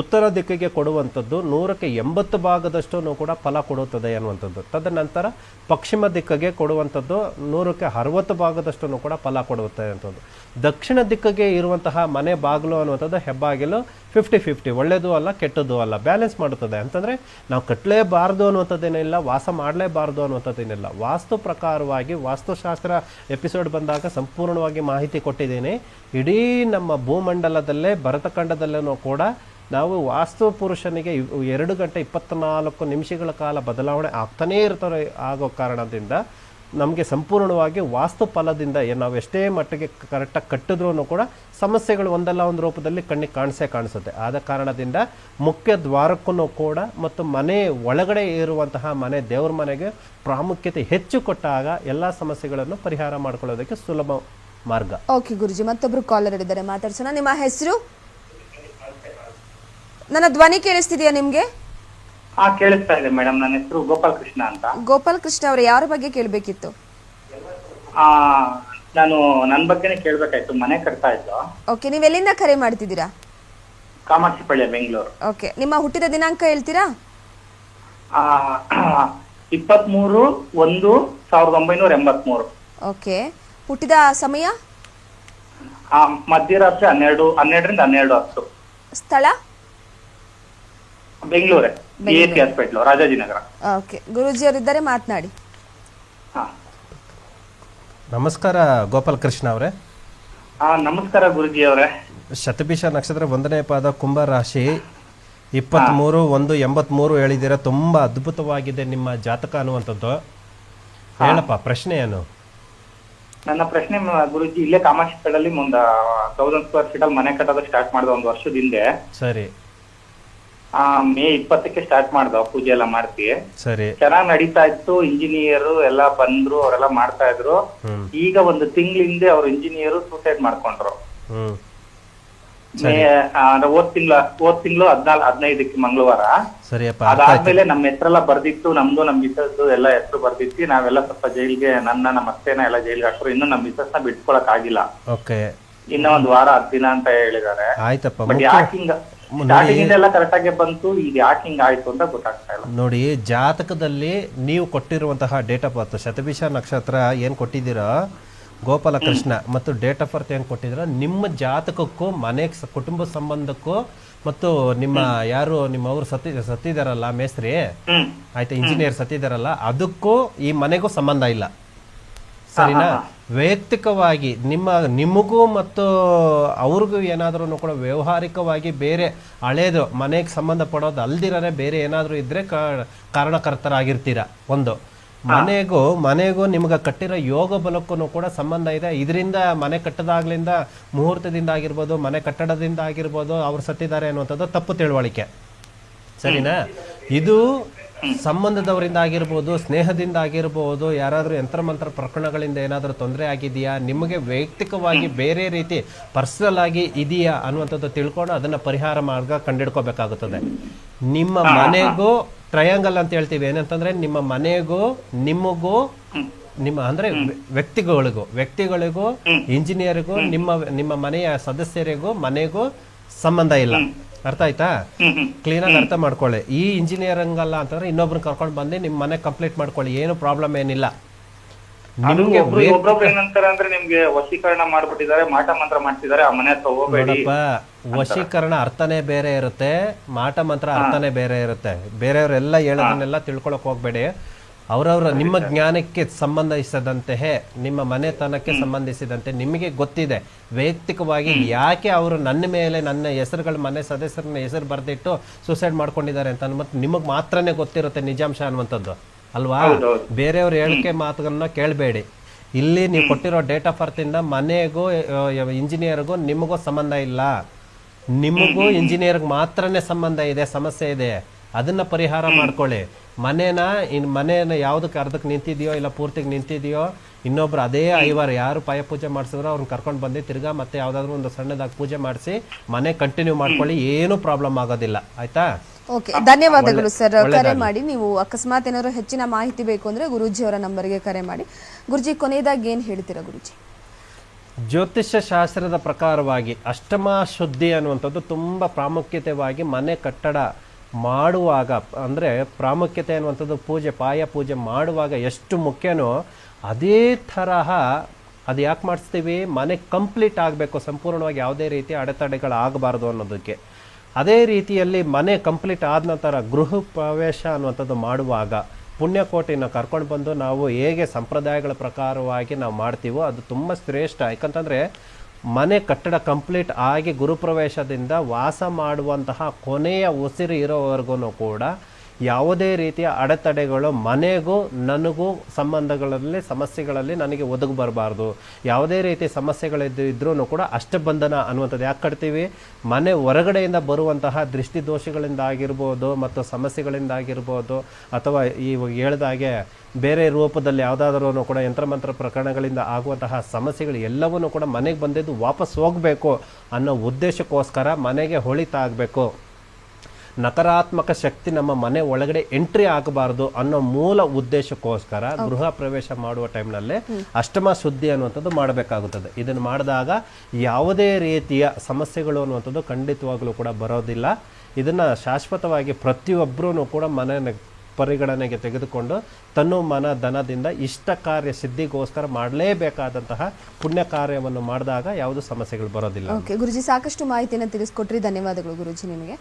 ಉತ್ತರ ದಿಕ್ಕಿಗೆ ಕೊಡುವಂಥದ್ದು ನೂರಕ್ಕೆ ಎಂಬತ್ತು ಭಾಗದಷ್ಟು ಕೂಡ ಫಲ ಕೊಡುತ್ತದೆ ಅನ್ನುವಂಥದ್ದು. ತದನಂತರ ಪಶ್ಚಿಮ ದಿಕ್ಕಿಗೆ ಕೊಡುವಂಥದ್ದು ನೂರಕ್ಕೆ ಅರವತ್ತು ಭಾಗದಷ್ಟು ಕೂಡ ಫಲ ಕೊಡುತ್ತೆ ಅಂಥದ್ದು ದಕ್ಷಿಣ ದಿಕ್ಕಿಗೆ ಇರುವಂತಹ ಮನೆ ಬಾಗಿಲು ಅನ್ನುವಂಥದ್ದು ಹೆಬ್ಬಾಗಿಲು ಫಿಫ್ಟಿ ಫಿಫ್ಟಿ ಒಳ್ಳೆಯದು ಅಲ್ಲ, ಕೆಟ್ಟದ್ದು ಅಲ್ಲ ಬ್ಯಾಲೆನ್ಸ್ ಮಾಡುತ್ತದೆ. ಅಂತಂದರೆ ನಾವು ಕಟ್ಟಲೇಬಾರ್ದು ಅನ್ನುವಂಥದ್ದೇನಿಲ್ಲ, ವಾಸ ಮಾಡಲೇಬಾರ್ದು ಅನ್ನುವಂಥದ್ದೇನಿಲ್ಲ. ವಾಸ್ತು ಪ್ರಕಾರವಾಗಿ, ವಾಸ್ತುಶಾಸ್ತ್ರ ಎಪಿಸೋಡ್ ಬಂದಾಗ ಸಂಪೂರ್ಣವಾಗಿ ಮಾಹಿತಿ ಕೊಟ್ಟಿದ್ದೀನಿ. ಇಡೀ ನಮ್ಮ ಭೂಮಂಡಲದಲ್ಲೇ ಭರತಖಂಡದಲ್ಲೂ ಕೂಡ ನಾವು ವಾಸ್ತು ಪುರುಷನಿಗೆ ಎರಡು ಗಂಟೆ ಇಪ್ಪತ್ನಾಲ್ಕು ನಿಮಿಷಗಳ ಕಾಲ ಬದಲಾವಣೆ ಆಗ್ತಾನೇ ಇರ್ತಾರೆ ಆಗೋ ಕಾರಣದಿಂದ ನಮಗೆ ಸಂಪೂರ್ಣವಾಗಿ ವಾಸ್ತು ಫಲದಿಂದ ನಾವು ಎಷ್ಟೇ ಮಟ್ಟಿಗೆ ಕರೆಕ್ಟಾಗಿ ಕಟ್ಟಿದ್ರೂ ಕೂಡ ಸಮಸ್ಯೆಗಳು ಒಂದಲ್ಲ ಒಂದು ರೂಪದಲ್ಲಿ ಕಣ್ಣಿಗೆ ಕಾಣಿಸೇ ಕಾಣಿಸುತ್ತೆ. ಆದ ಕಾರಣದಿಂದ ಮುಖ್ಯ ದ್ವಾರಕ್ಕೂ ಕೂಡ ಮತ್ತು ಮನೆ ಒಳಗಡೆ ಇರುವಂತಹ ಮನೆ ದೇವ್ರ ಮನೆಗೆ ಪ್ರಾಮುಖ್ಯತೆ ಹೆಚ್ಚು ಕೊಟ್ಟಾಗ ಎಲ್ಲ ಸಮಸ್ಯೆಗಳನ್ನು ಪರಿಹಾರ ಮಾಡ್ಕೊಳ್ಳೋದಕ್ಕೆ ಸುಲಭ ಮಾರ್ಗ. ಓಕೆ ಗುರುಜಿ, ಮತ್ತೊಬ್ರು ಕಾಲರ್ ಇದ್ದಾರೆ. ಮಾತಾಡ್ಸೋಣ. ನಿಮ್ಮ ಹೆಸರು? ನನ್ನ ಧ್ವನಿ ಕೇಳಿಸ್ತಿದೆಯಾ ನಿಮ್ಗೆ? ಹಾ ಕೇಳಿಸ್ತಾ ಇದೆ ಮೇಡಮ್. ನನ್ನ ಹೆಸರು ಗೋಪಾಲ್ ಕೃಷ್ಣ ಅಂತ. ಗೋಪಾಲ್ ಕೃಷ್ಣ ಅವ್ರ ಯಾರ ಬಗ್ಗೆ ಕೇಳಬೇಕಿತ್ತು? ಆ ನಾನು ನನ್ನ ಬಗ್ಗೆನೇ ಕೇಳ್ಬೇಕಾಯ್ತು. ಮನೆ ಕಟ್ತಾ ಇದ್ದು ಓಕೆ ನೀವು ಎಲ್ಲಿಂದ ಕರೆ ಮಾಡ್ತಿದ್ದೀರಾ? ಕಾಮಾಕ್ಷಿಪಳ್ಳಿ ಬೆಂಗಳೂರು. ಓಕೆ ನಿಮ್ಮ ಹುಟ್ಟಿದ ದಿನಾಂಕ ಹೇಳ್ತೀರಾ? ಆ ಇಪ್ಪತ್ಮೂರು ಒಂದು ಸಾವಿರದ ಒಂಬೈನೂರ ಎಂಬತ್ಮೂರು. ಓಕೆ ಹುಟ್ಟಿದ ಸಮಯ? ಆ ಮಧ್ಯರಾತ್ರಿ ಹನ್ನೆರಡು ಹನ್ನೆರಡರಿಂದ ಹನ್ನೆರಡು ಹತ್ತು. ಸ್ಥಳ? ಬೆಂಗಳೂರೇ E S C hospital Rajajinagar. Okay Guruji ಅವರಿದ್ದಾರೆ ಮಾತನಾಡಿ. ಹಾ. ನಮಸ್ಕಾರ ಗೋಪಾಲ್ ಕೃಷ್ಣ ಅವರೇ. ಆ ನಮಸ್ಕಾರ ಗುರುಜಿ ಅವರೇ. ಶತಪೀಶ ನಕ್ಷತ್ರ ಒಂದನೇ ಪಾದ ಕುಂಭ ರಾಶಿ ಇಪ್ಪತ್ತ್ಮೂರು ಒಂದು ಎಂಬತ್ಮೂರು ಹೇಳಿದ್ದೀರಾ ತುಂಬಾ ಅದ್ಭುತವಾಗಿದೆ ನಿಮ್ಮ ಜಾತಕ ಅನ್ನುವಂಥದ್ದು. ಹೇಳಪ್ಪ ಪ್ರಶ್ನೆ ಏನು? ನನ್ನ ಪ್ರಶ್ನೆ ಮ- ಗುರುಜಿ ಇಲ್ಲೇ ಕಾಮಾಕ್ಷಿಪೇಟಲ್ಲಿ ಮುಂದ ತೌಸಂಡ್ ಸ್ಕ್ವೇರ್ ಫೀಟ್ ಅಲ್ಲಿ ಮನೆ ಕಟ್ಟೋದು ಸ್ಟಾರ್ಟ್ ಮಾಡಿದ ಒಂದು ವರ್ಷದ ಹಿಂದೆ. ಸರಿ. ಆ ಮೇ ಇಪ್ಪತ್ತಕ್ಕೆ ಸ್ಟಾರ್ಟ್ ಮಾಡ್ದ ಪೂಜೆ ಎಲ್ಲ ಮಾಡ್ತಿ. ಸರಿ. ಚೆನ್ನಾಗ್ ನಡೀತಾ ಇತ್ತು ಇಂಜಿನಿಯರ್ ಎಲ್ಲ ಬಂದ್ರು ಅವರೆಲ್ಲ ಮಾಡ್ತಾ ಇದ್ರು. ಈಗ ಒಂದು ತಿಂಗಳ ಹಿಂದೆ ಅವ್ರ ಇಂಜಿನಿಯರ್ ಸೂಸೈಡ್ ಮಾಡ್ಕೊಂಡ್ರು. ಹೋದ್ ತಿಂಗಳ ಹೋದ್ ತಿಂಗಳು ಹದ್ನಾಲ್ ಹದಿನೈದಕ್ಕೆ ಮಂಗಳವಾರ. ಅದಾದ್ಮೇಲೆ ನಮ್ಮ ಹೆಸರೆಲ್ಲ ಬರ್ದಿತ್ತು ನಮ್ದು ನಮ್ ಮಿಸಸ್ ಎಲ್ಲ ಹೆಸರು ಬರ್ದಿತ್ತು. ನಾವೆಲ್ಲ ಸ್ವಲ್ಪ ಜೈಲ್ಗೆ ನನ್ನ ನಮ್ಮ ಅತ್ತೆನ ಎಲ್ಲ ಜೈಲ್ಗೆ ಹಾಕ್ರು ಇನ್ನು ನಮ್ ಮಿಸಸ್ನ ಬಿಟ್ಕೊಳಕ್ ಆಗಿಲ್ಲ. ಇನ್ನ ಒಂದ್ ವಾರ ಹತ್ತು ದಿನ ಅಂತ ಹೇಳಿದಾರೆ ಆಯ್ತಪ್ಪ ಬಟ್ ಮುಖ್ಯ ಯಾಕೆ ಹಿಂಗ ಸ್ಟಾರ್ಟಿಂಗ್ ಎಲ್ಲ ಕರೆಕ್ಟ್ ಆಗಿ ಬಂತು ಈಗ ಯಾಕೆ ಹಿಂಗ ಆಯ್ತು ಅಂತ ಗೊತ್ತಾಗ್ತಾ ಇಲ್ಲ. ನೋಡಿ ಜಾತಕದಲ್ಲಿ ನೀವು ಕೊಟ್ಟಿರುವಂತಹ ಡೇಟ್ ಆಫ್ ಬರ್ತ್ ಶತಭಿಷ ನಕ್ಷತ್ರ ಏನು ಕೊಟ್ಟಿದ್ದೀರಾ? ಗೋಪಾಲಕೃಷ್ಣ ಮತ್ತು ಡೇಟ್ ಆಫ್ ಬರ್ತ್ ಏನು ಕೊಟ್ಟಿದ್ರ ನಿಮ್ಮ ಜಾತಕಕ್ಕೂ ಮನೆ ಕುಟುಂಬ ಸಂಬಂಧಕ್ಕೂ ಮತ್ತು ನಿಮ್ಮ ಯಾರು ನಿಮ್ಮ ಅವರು ಸತ್ತಿ ಸತ್ತಿದಾರಲ್ಲ ಮೇಸ್ತ್ರಿ? ಆಯ್ತಾ ಇಂಜಿನಿಯರ್ ಸತ್ತಿದಾರಲ್ಲ ಅದಕ್ಕೂ ಈ ಮನೆಗೂ ಸಂಬಂಧ ಇಲ್ಲ. ಸರಿನಾ? ವೈಯಕ್ತಿಕವಾಗಿ ನಿಮ್ಮ ನಿಮಗೂ ಮತ್ತು ಅವ್ರಿಗೂ ಏನಾದರೂ ಕೂಡ ವ್ಯವಹಾರಿಕವಾಗಿ ಬೇರೆ ಹಳೇದು ಮನೆಗೆ ಸಂಬಂಧಪಡೋದು ಅಲ್ದಿರೇ ಬೇರೆ ಏನಾದರೂ ಇದ್ರೆ ಕಾ- ಕಾರಣಕರ್ತರಾಗಿರ್ತೀರ? ಒಂದು. ಮನೆಗೂ ಮನೆಗೂ ನಿಮ್ಗೆ ಕಟ್ಟಿರೋ ಯೋಗ ಬಲಕ್ಕೂ ಕೂಡ ಸಂಬಂಧ ಇದೆ. ಇದರಿಂದ ಮನೆ ಕಟ್ಟದಾಗ್ಲಿಂದ ಮುಹೂರ್ತದಿಂದ ಆಗಿರ್ಬೋದು ಮನೆ ಕಟ್ಟಡದಿಂದ ಆಗಿರ್ಬೋದು ಅವ್ರು ಸತ್ತಿದ್ದಾರೆ ಅನ್ನುವಂಥದ್ದು ತಪ್ಪು ತಿಳುವಳಿಕೆ. ಸರಿನಾ? ಇದು ಸಂಬಂಧದವರಿಂದ ಆಗಿರ್ಬೋದು ಸ್ನೇಹದಿಂದ ಆಗಿರ್ಬೋದು ಯಾರಾದರೂ ಯಂತ್ರಮಂತ್ರ ಪ್ರಕರಣಗಳಿಂದ ಏನಾದರೂ ತೊಂದರೆ ಆಗಿದೆಯಾ ನಿಮಗೆ ವೈಯಕ್ತಿಕವಾಗಿ ಬೇರೆ ರೀತಿ ಪರ್ಸನಲ್ ಆಗಿ ಇದೆಯಾ ಅನ್ನುವಂಥದ್ದು ತಿಳ್ಕೊಂಡು ಅದನ್ನ ಪರಿಹಾರ ಮಾರ್ಗ ಕಂಡಿಡ್ಕೋಬೇಕಾಗುತ್ತದೆ. ನಿಮ್ಮ ಮನೆಗೂ ಟ್ರಯಾಂಗಲ್ ಅಂತ ಹೇಳ್ತೀವಿ. ಏನಂತಂದ್ರೆ ನಿಮ್ಮ ಮನೆಗೂ ನಿಮಗೂ ನಿಮ್ಮ ಅಂದ್ರೆ ವ್ಯಕ್ತಿಗಳಿಗೂ ವ್ಯಕ್ತಿಗಳಿಗೂ ಇಂಜಿನಿಯರ್ಗೂ ನಿಮ್ಮ ನಿಮ್ಮ ಮನೆಯ ಸದಸ್ಯರಿಗೂ ಮನೆಗೂ ಸಂಬಂಧ ಇಲ್ಲ. ಅರ್ಥ ಆಯ್ತಾ? ಕ್ಲೀನಾಗಿ ಆಗಿ ಅರ್ಥ ಮಾಡ್ಕೊಳ್ಳಿ. ಈ ಇಂಜಿನಿಯರಿಂಗ್ ಅಲ್ಲ ಅಂತಂದ್ರೆ ಇನ್ನೊಬ್ರನ್ನ ಕರ್ಕೊಂಡು ಬಂದು ನಿಮ್ಮ ಮನೆ ಕಂಪ್ಲೀಟ್ ಮಾಡ್ಕೊಳ್ಳಿ. ಏನು ಪ್ರಾಬ್ಲಮ್ ಏನಿಲ್ಲ. ಒಬ್ಬೊಬ್ರು ಏನಂತಾರೆ ಅಂದ್ರೆ ನಿಮ್ಗೆ ವಶೀಕರಣ ಮಾಡ್ಬಿಟ್ಟಿದ್ದಾರೆ ಮಾಟ ಮಂತ್ರ ಮಾಡ್ತಿದ್ದಾರೆ ಆ ಮನೆ ಹತ್ರ ಹೋಗ್ಬೇಡಿ ವಶೀಕರಣ ಅರ್ಥನೇ ಬೇರೆ ಇರುತ್ತೆ ಮಾಟ ಮಂತ್ರ ಅರ್ಥನೇ ಬೇರೆ ಇರುತ್ತೆ. ಬೇರೆಯವರೆಲ್ಲ ಹೇಳೋದನ್ನೆಲ್ಲ ತಿಳ್ಕೊಳಕ್ ಹೋಗ್ಬೇಡಿ. ಅವರವರ ನಿಮ್ಮ ಜ್ಞಾನಕ್ಕೆ ಸಂಬಂಧಿಸಿದಂತೆ ನಿಮ್ಮ ಮನೆತನಕ್ಕೆ ಸಂಬಂಧಿಸಿದಂತೆ ನಿಮಗೆ ಗೊತ್ತಿದೆ. ವೈಯಕ್ತಿಕವಾಗಿ ಯಾಕೆ ಅವರು ನನ್ನ ಮೇಲೆ ನನ್ನ ಹೆಸರುಗಳ ಮನೆ ಸದಸ್ಯರನ್ನ ಹೆಸರು ಬರೆದಿಟ್ಟು ಸೂಸೈಡ್ ಮಾಡ್ಕೊಂಡಿದ್ದಾರೆ ಅಂತ ಅನ್ಬಿಟ್ಟು ನಿಮಗೆ ಮಾತ್ರನೇ ಗೊತ್ತಿರುತ್ತೆ ನಿಜಾಂಶ ಅನ್ನುವಂಥದ್ದು. ಅಲ್ವಾ? ಬೇರೆಯವ್ರ ಹೇಳಿಕೆ ಮಾತುಗಳನ್ನ ಕೇಳಬೇಡಿ. ಇಲ್ಲಿ ನೀವು ಕೊಟ್ಟಿರೋ ಡೇಟ್ ಆಫ್ ಬರ್ತ್ ಇಂದ ಮನೆಗೂ ಇಂಜಿನಿಯರ್ಗೂ ನಿಮಗೂ ಸಂಬಂಧ ಇಲ್ಲ. ನಿಮಗೂ ಇಂಜಿನಿಯರ್ಗೆ ಮಾತ್ರನೇ ಸಂಬಂಧ ಇದೆ ಸಮಸ್ಯೆ ಇದೆ. ಅದನ್ನ ಪರಿಹಾರ ಮಾಡ್ಕೊಳ್ಳಿ. ಮನೇನ ಇನ್ ಮನೇನ ಯಾವ್ದಕ್ಕೆ ಅರ್ಧಕ್ಕೆ ನಿಂತಿದೆಯೋ ಇಲ್ಲ ಪೂರ್ತಿಗೆ ನಿಂತಿದೆಯೋ ಇನ್ನೊಬ್ರು ಅದೇ ಐವಾರ ಯಾರು ಪಾಯ ಪೂಜೆ ಮಾಡಿಸಿದ್ರು ಅವ್ರನ್ನ ಕರ್ಕೊಂಡು ಬಂದು ತಿರ್ಗಾ ಮತ್ತೆ ಯಾವ್ದಾದ್ರು ಒಂದು ಸಣ್ಣದಾಗಿ ಪೂಜೆ ಮಾಡಿಸಿ ಮನೆ ಕಂಟಿನ್ಯೂ ಮಾಡ್ಕೊಳ್ಳಿ ಏನು ಪ್ರಾಬ್ಲಮ್ ಆಗೋದಿಲ್ಲ. ಆಯ್ತಾ? ಓಕೆ ಧನ್ಯವಾದಗಳು ಸರ್. ಕರೆ ಮಾಡಿ ನೀವು ಅಕಸ್ಮಾತ್ ಏನಾದ್ರು ಹೆಚ್ಚಿನ ಮಾಹಿತಿ ಬೇಕು ಅಂದ್ರೆ ಗುರುಜಿ ಅವರ ನಂಬರ್ಗೆ ಕರೆ ಮಾಡಿ. ಗುರುಜಿ ಕೊನೆಯದಾಗಿ ಏನ್ ಹೇಳ್ತೀರಾ ಗುರುಜಿ? ಜ್ಯೋತಿಷ್ಯ ಶಾಸ್ತ್ರದ ಪ್ರಕಾರವಾಗಿ ಅಷ್ಟಮ ಶುದ್ಧಿ ಅನ್ನುವಂಥದ್ದು ತುಂಬ ಪ್ರಾಮುಖ್ಯತೆವಾಗಿ ಮನೆ ಕಟ್ಟಡ ಮಾಡುವಾಗ, ಅಂದರೆ ಪ್ರಾಮುಖ್ಯತೆ ಅನ್ನುವಂಥದ್ದು ಪೂಜೆ, ಪಾಯ ಪೂಜೆ ಮಾಡುವಾಗ ಎಷ್ಟು ಮುಖ್ಯನೋ ಅದೇ ತರಹ ಅದು ಯಾಕೆ ಮಾಡಿಸ್ತೀವಿ? ಮನೆ ಕಂಪ್ಲೀಟ್ ಆಗಬೇಕು, ಸಂಪೂರ್ಣವಾಗಿ ಯಾವುದೇ ರೀತಿ ಅಡೆತಡೆಗಳು ಆಗಬಾರ್ದು ಅನ್ನೋದಕ್ಕೆ. ಅದೇ ರೀತಿಯಲ್ಲಿ ಮನೆ ಕಂಪ್ಲೀಟ್ ಆದ ನಂತರ ಗೃಹ ಪ್ರವೇಶ ಅನ್ನುವಂಥದ್ದು ಮಾಡುವಾಗ, ಪುಣ್ಯಕೋಟಿನ ಕರ್ಕೊಂಡು ಬಂದು ನಾವು ಹೇಗೆ ಸಂಪ್ರದಾಯಗಳ ಪ್ರಕಾರವಾಗಿ ನಾವು ಮಾಡ್ತೀವೋ ಅದು ತುಂಬ ಶ್ರೇಷ್ಠ. ಯಾಕಂತಂದರೆ ಮನೆ ಕಟ್ಟಡ ಕಂಪ್ಲೀಟ್ ಆಗಿ ಗುರುಪ್ರವೇಶದಿಂದ ವಾಸ ಮಾಡುವಂತಹ ಕೊನೆಯ ಉಸಿರು ಇರೋವರೆಗೂ ಕೂಡ ಯಾವುದೇ ರೀತಿಯ ಅಡೆತಡೆಗಳು ಮನೆಗೂ ನನಗೂ ಸಂಬಂಧಗಳಲ್ಲಿ, ಸಮಸ್ಯೆಗಳಲ್ಲಿ ನನಗೆ ಒದಗಿ ಬರಬಾರ್ದು. ಯಾವುದೇ ರೀತಿ ಸಮಸ್ಯೆಗಳಿದ್ದು ಇದ್ರೂ ಕೂಡ ಅಷ್ಟಬಂಧನ ಅನ್ನುವಂಥದ್ದು. ಯಾಕೆ ಕಟ್ತೀವಿ? ಮನೆ ಹೊರಗಡೆಯಿಂದ ಬರುವಂತಹ ದೃಷ್ಟಿ ದೋಷಗಳಿಂದ ಆಗಿರ್ಬೋದು ಮತ್ತು ಸಮಸ್ಯೆಗಳಿಂದ ಆಗಿರ್ಬೋದು ಅಥವಾ ಈ ಹೇಳ್ದಾಗೆ ಬೇರೆ ರೂಪದಲ್ಲಿ ಯಾವುದಾದ್ರೂ ಕೂಡ ಯಂತ್ರಮಂತ್ರ ಪ್ರಕರಣಗಳಿಂದ ಆಗುವಂತಹ ಸಮಸ್ಯೆಗಳು ಎಲ್ಲವನ್ನೂ ಕೂಡ ಮನೆಗೆ ಬಂದಿದ್ದು ವಾಪಸ್ ಹೋಗಬೇಕು ಅನ್ನೋ ಉದ್ದೇಶಕ್ಕೋಸ್ಕರ ಮನೆಗೆ ಹೊಳಿತಾಗಬೇಕು. ನಕಾರಾತ್ಮಕ ಶಕ್ತಿ ನಮ್ಮ ಮನೆ ಒಳಗಡೆ ಎಂಟ್ರಿ ಆಗಬಾರದು ಅನ್ನೋ ಮೂಲ ಉದ್ದೇಶಕ್ಕೋಸ್ಕರ ಗೃಹ ಪ್ರವೇಶ ಮಾಡುವ ಟೈಮ್ನಲ್ಲಿ ಅಷ್ಟಮ ಶುದ್ಧಿ ಅನ್ನುವಂಥದ್ದು ಮಾಡಬೇಕಾಗುತ್ತದೆ. ಇದನ್ನು ಮಾಡಿದಾಗ ಯಾವುದೇ ರೀತಿಯ ಸಮಸ್ಯೆಗಳು ಅನ್ನುವಂಥದ್ದು ಖಂಡಿತವಾಗಲೂ ಕೂಡ ಬರೋದಿಲ್ಲ. ಇದನ್ನು ಶಾಶ್ವತವಾಗಿ ಪ್ರತಿಯೊಬ್ಬರೂ ಕೂಡ ಮನೆ ಪರಿಗಣನೆಗೆ ತೆಗೆದುಕೊಂಡು ತನ್ನು ಮನ ಧನದಿಂದ ಇಷ್ಟ ಕಾರ್ಯ ಸಿದ್ಧಿಗೋಸ್ಕರ ಮಾಡಲೇಬೇಕಾದಂತಹ ಪುಣ್ಯ ಕಾರ್ಯವನ್ನು ಮಾಡಿದಾಗ ಯಾವುದು ಸಮಸ್ಯೆಗಳು ಬರೋದಿಲ್ಲ. ಓಕೆ ಗುರುಜಿ ಸಾಕಷ್ಟು ಮಾಹಿತಿಯನ್ನು ತಿಳಿಸ್ಕೊಟ್ರಿ. ಧನ್ಯವಾದಗಳು ಗುರುಜಿ ನಿಮಗೆ.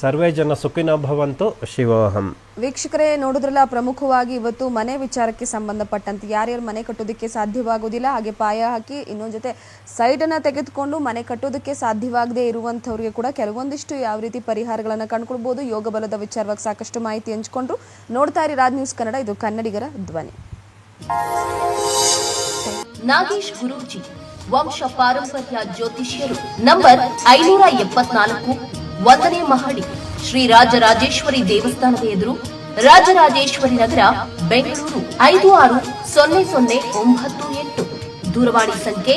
ಸರ್ವೇ ಜನ ಸುಖಿನ ಭವಂತು ಶಿವೋಹಂ. ವೀಕ್ಷಕರೇ ನೋಡಿದ್ರಲ್ಲ ಪ್ರಮುಖವಾಗಿ ಇವತ್ತು ಮನೆ ವಿಚಾರಕ್ಕೆ ಸಂಬಂಧಪಟ್ಟಂತೆ ಯಾರ್ಯಾರು ಮನೆ ಕಟ್ಟೋದಕ್ಕೆ ಸಾಧ್ಯವಾಗೋದಿಲ್ಲ ಹಾಗೆ ಪಾಯ ಹಾಕಿ ಇನ್ನೊಂದು ಜೊತೆ ಸೈಡನ್ನು ತೆಗೆದುಕೊಂಡು ಮನೆ ಕಟ್ಟೋದಕ್ಕೆ ಸಾಧ್ಯವಾಗದೇ ಇರುವಂಥವ್ರಿಗೆ ಕೂಡ ಕೆಲವೊಂದಿಷ್ಟು ಯಾವ ರೀತಿ ಪರಿಹಾರಗಳನ್ನು ಕಂಡುಕೊಳ್ಬೋದು. ಯೋಗ ಬಲದ ವಿಚಾರವಾಗಿ ಸಾಕಷ್ಟು ಮಾಹಿತಿ ಹಂಚ್ಕೊಂಡ್ರು. ನೋಡ್ತಾ ಇರಿ ರಾಜ್ ನ್ಯೂಸ್ ಕನ್ನಡ ಇದು ಕನ್ನಡಿಗರ ಧ್ವನಿ. ನಾಗೇಶ್ ಗುರೂಜಿ ವಂಶ ಪಾರಂಪರ್ಯ ಜ್ಯೋತಿಷ್ಯರು ನಂಬರ್ ಐನೂರ ಎಪ್ಪತ್ನಾಲ್ಕು. ಒಂದನೇ ಮಹಡಿ, ಶ್ರೀ ರಾಜರಾಜೇಶ್ವರಿ ದೇವಸ್ಥಾನದ ಎದುರು, ರಾಜರಾಜೇಶ್ವರಿ ನಗರ, ಬೆಂಗಳೂರು ಐದು ಆರು ಸೊನ್ನೆ ಸೊನ್ನೆ ಒಂಬತ್ತು ಎಂಟು. ದೂರವಾಣಿ ಸಂಖ್ಯೆ